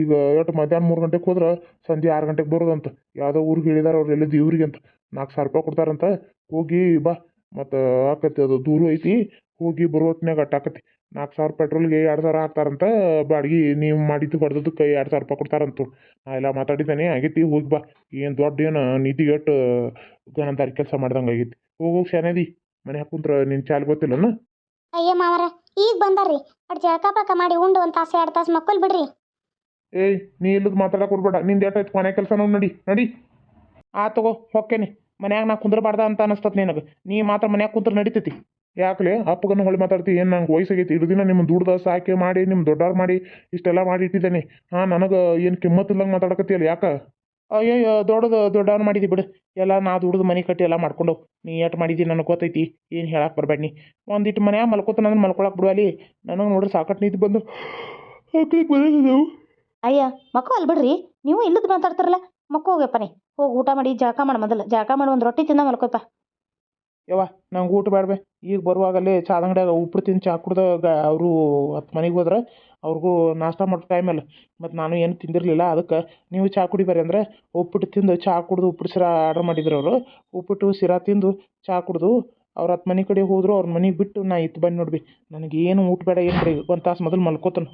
ಈಗ ಎಷ್ಟು ಮಧ್ಯಾಹ್ನ ಮೂರು ಗಂಟೆಗೆ ಹೋದ್ರೆ ಸಂಜೆ ಆರು ಗಂಟೆಗೆ ಬರೋದಂತ. ಯಾವುದೋ ಊರಿಗೆ ಹೇಳಿದಾರೆ, ಅವ್ರು ಎಲ್ಲಿದ್ದು ಇವ್ರಿಗೆ ಅಂತ. ನಾಲ್ಕು ಸಾವಿರ ರೂಪಾಯಿ ಕೊಡ್ತಾರಂತ. ಹೋಗಿ ಬಾ. ಮತ್ತು ಆಕತಿ ಅದು ದೂರ ಐತಿ. ಹೋಗಿ ಬರೋ ಹೊತ್ನ್ಯಾಗ ಅಟ್ಟಾಕತಿ ನಾಲ್ಕು ಸಾವಿರ ಪೆಟ್ರೋಲ್ಗೆ ಎರಡು ಸಾವಿರ ಹಾಕ್ತಾರಂತ ಬಾಡಿಗೆ ನೀವು ಮಾಡಿದ್ದು ಹೊಡೆದಕ್ಕೆ ಎರಡು ಸಾವಿರ ರೂಪಾಯಿ ಕೊಡ್ತಾರಂತು. ನಾ ಎಲ್ಲ ಮಾತಾಡಿದ್ದಾನೆ ಆಗೈತಿ ಹೋಗಿ ಬಾ. ಏನು ದೊಡ್ಡ ಏನು ನೀತಿಗೆಟ್ಟು ಗಣಂತಾರಿ ಕೆಲಸ ಮಾಡ್ದಂಗೆ ಆಗೈತಿ. ಹೋಗು ಶಾನದಿ ಮನೆ ಕುಂತ್ರ ನಿನ್ನ ಚಾಲು ಗೊತ್ತಿಲ್ಲನ? ಅಯ್ಯ ಮಾವರ ಈಗ ಬಂದಾರ್ರಿ. ಅಡ್ ಜಳಕ ಮಾಡಿ ಉಂಡು ಒಂದು ತಾಸು ಎರಡು ತಾಸು ಮಕ್ಕಳು ಬಿಡ್ರಿ. ಏಯ್ ನೀ ಇಲ್ಲದ ಮಾತಾಡಕ್ಕೆ ಕೊಡ್ಬೇಡ ನಿಂದು ಎಷ್ಟಾಯ್ತು ಮನೆ ಕೆಲಸ ನೋಡಿ ನಡಿ ನಡಿ. ಆ ತಗೋ ಹೊಕ್ಕೇನಿ. ಮನ್ಯಾಗ ನಾ ಕುಂದ್ರಬಾರ್ದ ಅಂತ ಅನಸ್ತತ್ ನಿನಗೆ. ನೀ ಮಾತ್ರ ಮನ್ಯಾಗ ಕುಂತ್ರ ನಡಿತೈತಿ. ಯಾಕಲೆ? ಅಪ್ಪಗನ ಹೊಳಿ ಮಾತಾಡ್ತಿ, ಏನು ನಂಗೆ ವಯಸ್ಸಾಗೈತಿ? ಇದು ದಿನ ನಿಮ್ಮ ದುಡ್ದ ಸಾಕೆ ಮಾಡಿ ನಿಮ್ಮ ದೊಡ್ಡವ್ರು ಮಾಡಿ ಇಷ್ಟೆಲ್ಲ ಮಾಡಿ ಇಟ್ಟಿದ್ದೇನೆ. ಹಾಂ, ನನಗೆ ಏನು ಕಿಮ್ಮತ್ತಿಲ್ಲಂಗೆ ಮಾತಾಡಕತ್ತಿಯಲ್ಲ ಯಾಕೆ? ಅಯ್ಯೋ ದೊಡ್ಡದು ದೊಡ್ಡವ್ರು ಮಾಡಿದಿ ಬಿಡು. ಎಲ್ಲ ನಾ ದುಡ್ದು ಮನೆ ಕಟ್ಟಿ ಎಲ್ಲ ಮಾಡ್ಕೊಂಡು ನೀ ಎಷ್ಟು ಮಾಡಿದಿ ನನಗೆ ಗೊತ್ತೈತಿ. ಏನು ಹೇಳಕ್ಕೆ ಬರಬೇಡ ನೀ. ಒಂದಿಟ್ಟು ಮನ್ಯಾಗ ನನಗೆ ಮಲ್ಕೊಳಕ್ಕೆ ಬಿಡುವಲ್ಲಿ ನನಗೆ ನೋಡ್ರಿ ಸಾಕಟ್ಟು ನಿಂತು ಬಂದು ಅಯ್ಯ, ಮಕ್ಕಳು ಅಲ್ಲಿ ಬಿಡ್ರಿ. ನೀವು ಇಲ್ಲದ ಮಾತಾಡ್ತಾರಲ್ಲ. ಮಕ್ಕಳು ಹೋಗ್ಯಪ್ಪ ನೀ. ಹೋಗಿ ಊಟ ಮಾಡಿ, ಜಳಕ ಮಾಡಿ ಮೊದಲು. ಜಳಕ ಮಾಡಿ ಒಂದು ರೊಟ್ಟಿ ತಿಂದ ಮಲ್ಕೋಪ್ಪ. ಯವ್ವ, ನಂಗೆ ಊಟ ಬೇಡವೆ. ಈಗ ಬರುವಾಗಲೇ ಚಾದ ಅಂಗಡಿಯಾಗ ಉಪ್ಪಿಟ್ಟು ತಿಂದು ಚಾ ಕುಡ್ದು ಗ, ಅವರು ಹತ್ತು ಮನೆಗೆ ಹೋದ್ರೆ ಅವ್ರಿಗೂ ನಾಷ್ಟ ಮಾಡೋ ಟೈಮಲ್ಲಿ ಮತ್ತು ನಾನು ಏನು ತಿಂದಿರಲಿಲ್ಲ, ಅದಕ್ಕೆ ನೀವು ಚಾ ಕುಡಿಬಾರಿ ಅಂದ್ರೆ ಉಪ್ಪಿಟ್ಟು ತಿಂದು ಚಾ ಕುಡ್ದು ಉಪ್ಪಿಟ್ಟು ಶಿರಾ ಆರ್ಡ್ರ್ ಮಾಡಿದ್ರು ಅವರು. ಉಪ್ಪಿಟ್ಟು ಸಿರಾ ತಿಂದು ಚಾ ಕುಡ್ದು ಅವ್ರ ಹತ್ತು ಮನೆ ಕಡೆ ಹೋದರು, ಅವ್ರ ಮನೆಗೆ ಬಿಟ್ಟು ನಾ ಇತ್ತು ಬಂದು ನೋಡ್ಬಿ. ನನಗೇನು ಊಟ ಬೇಡ ಏನು ಬೇಡ ಒಂದು ತಾಸು ಮೊದಲು ಮಲ್ಕೋತಾನೆ.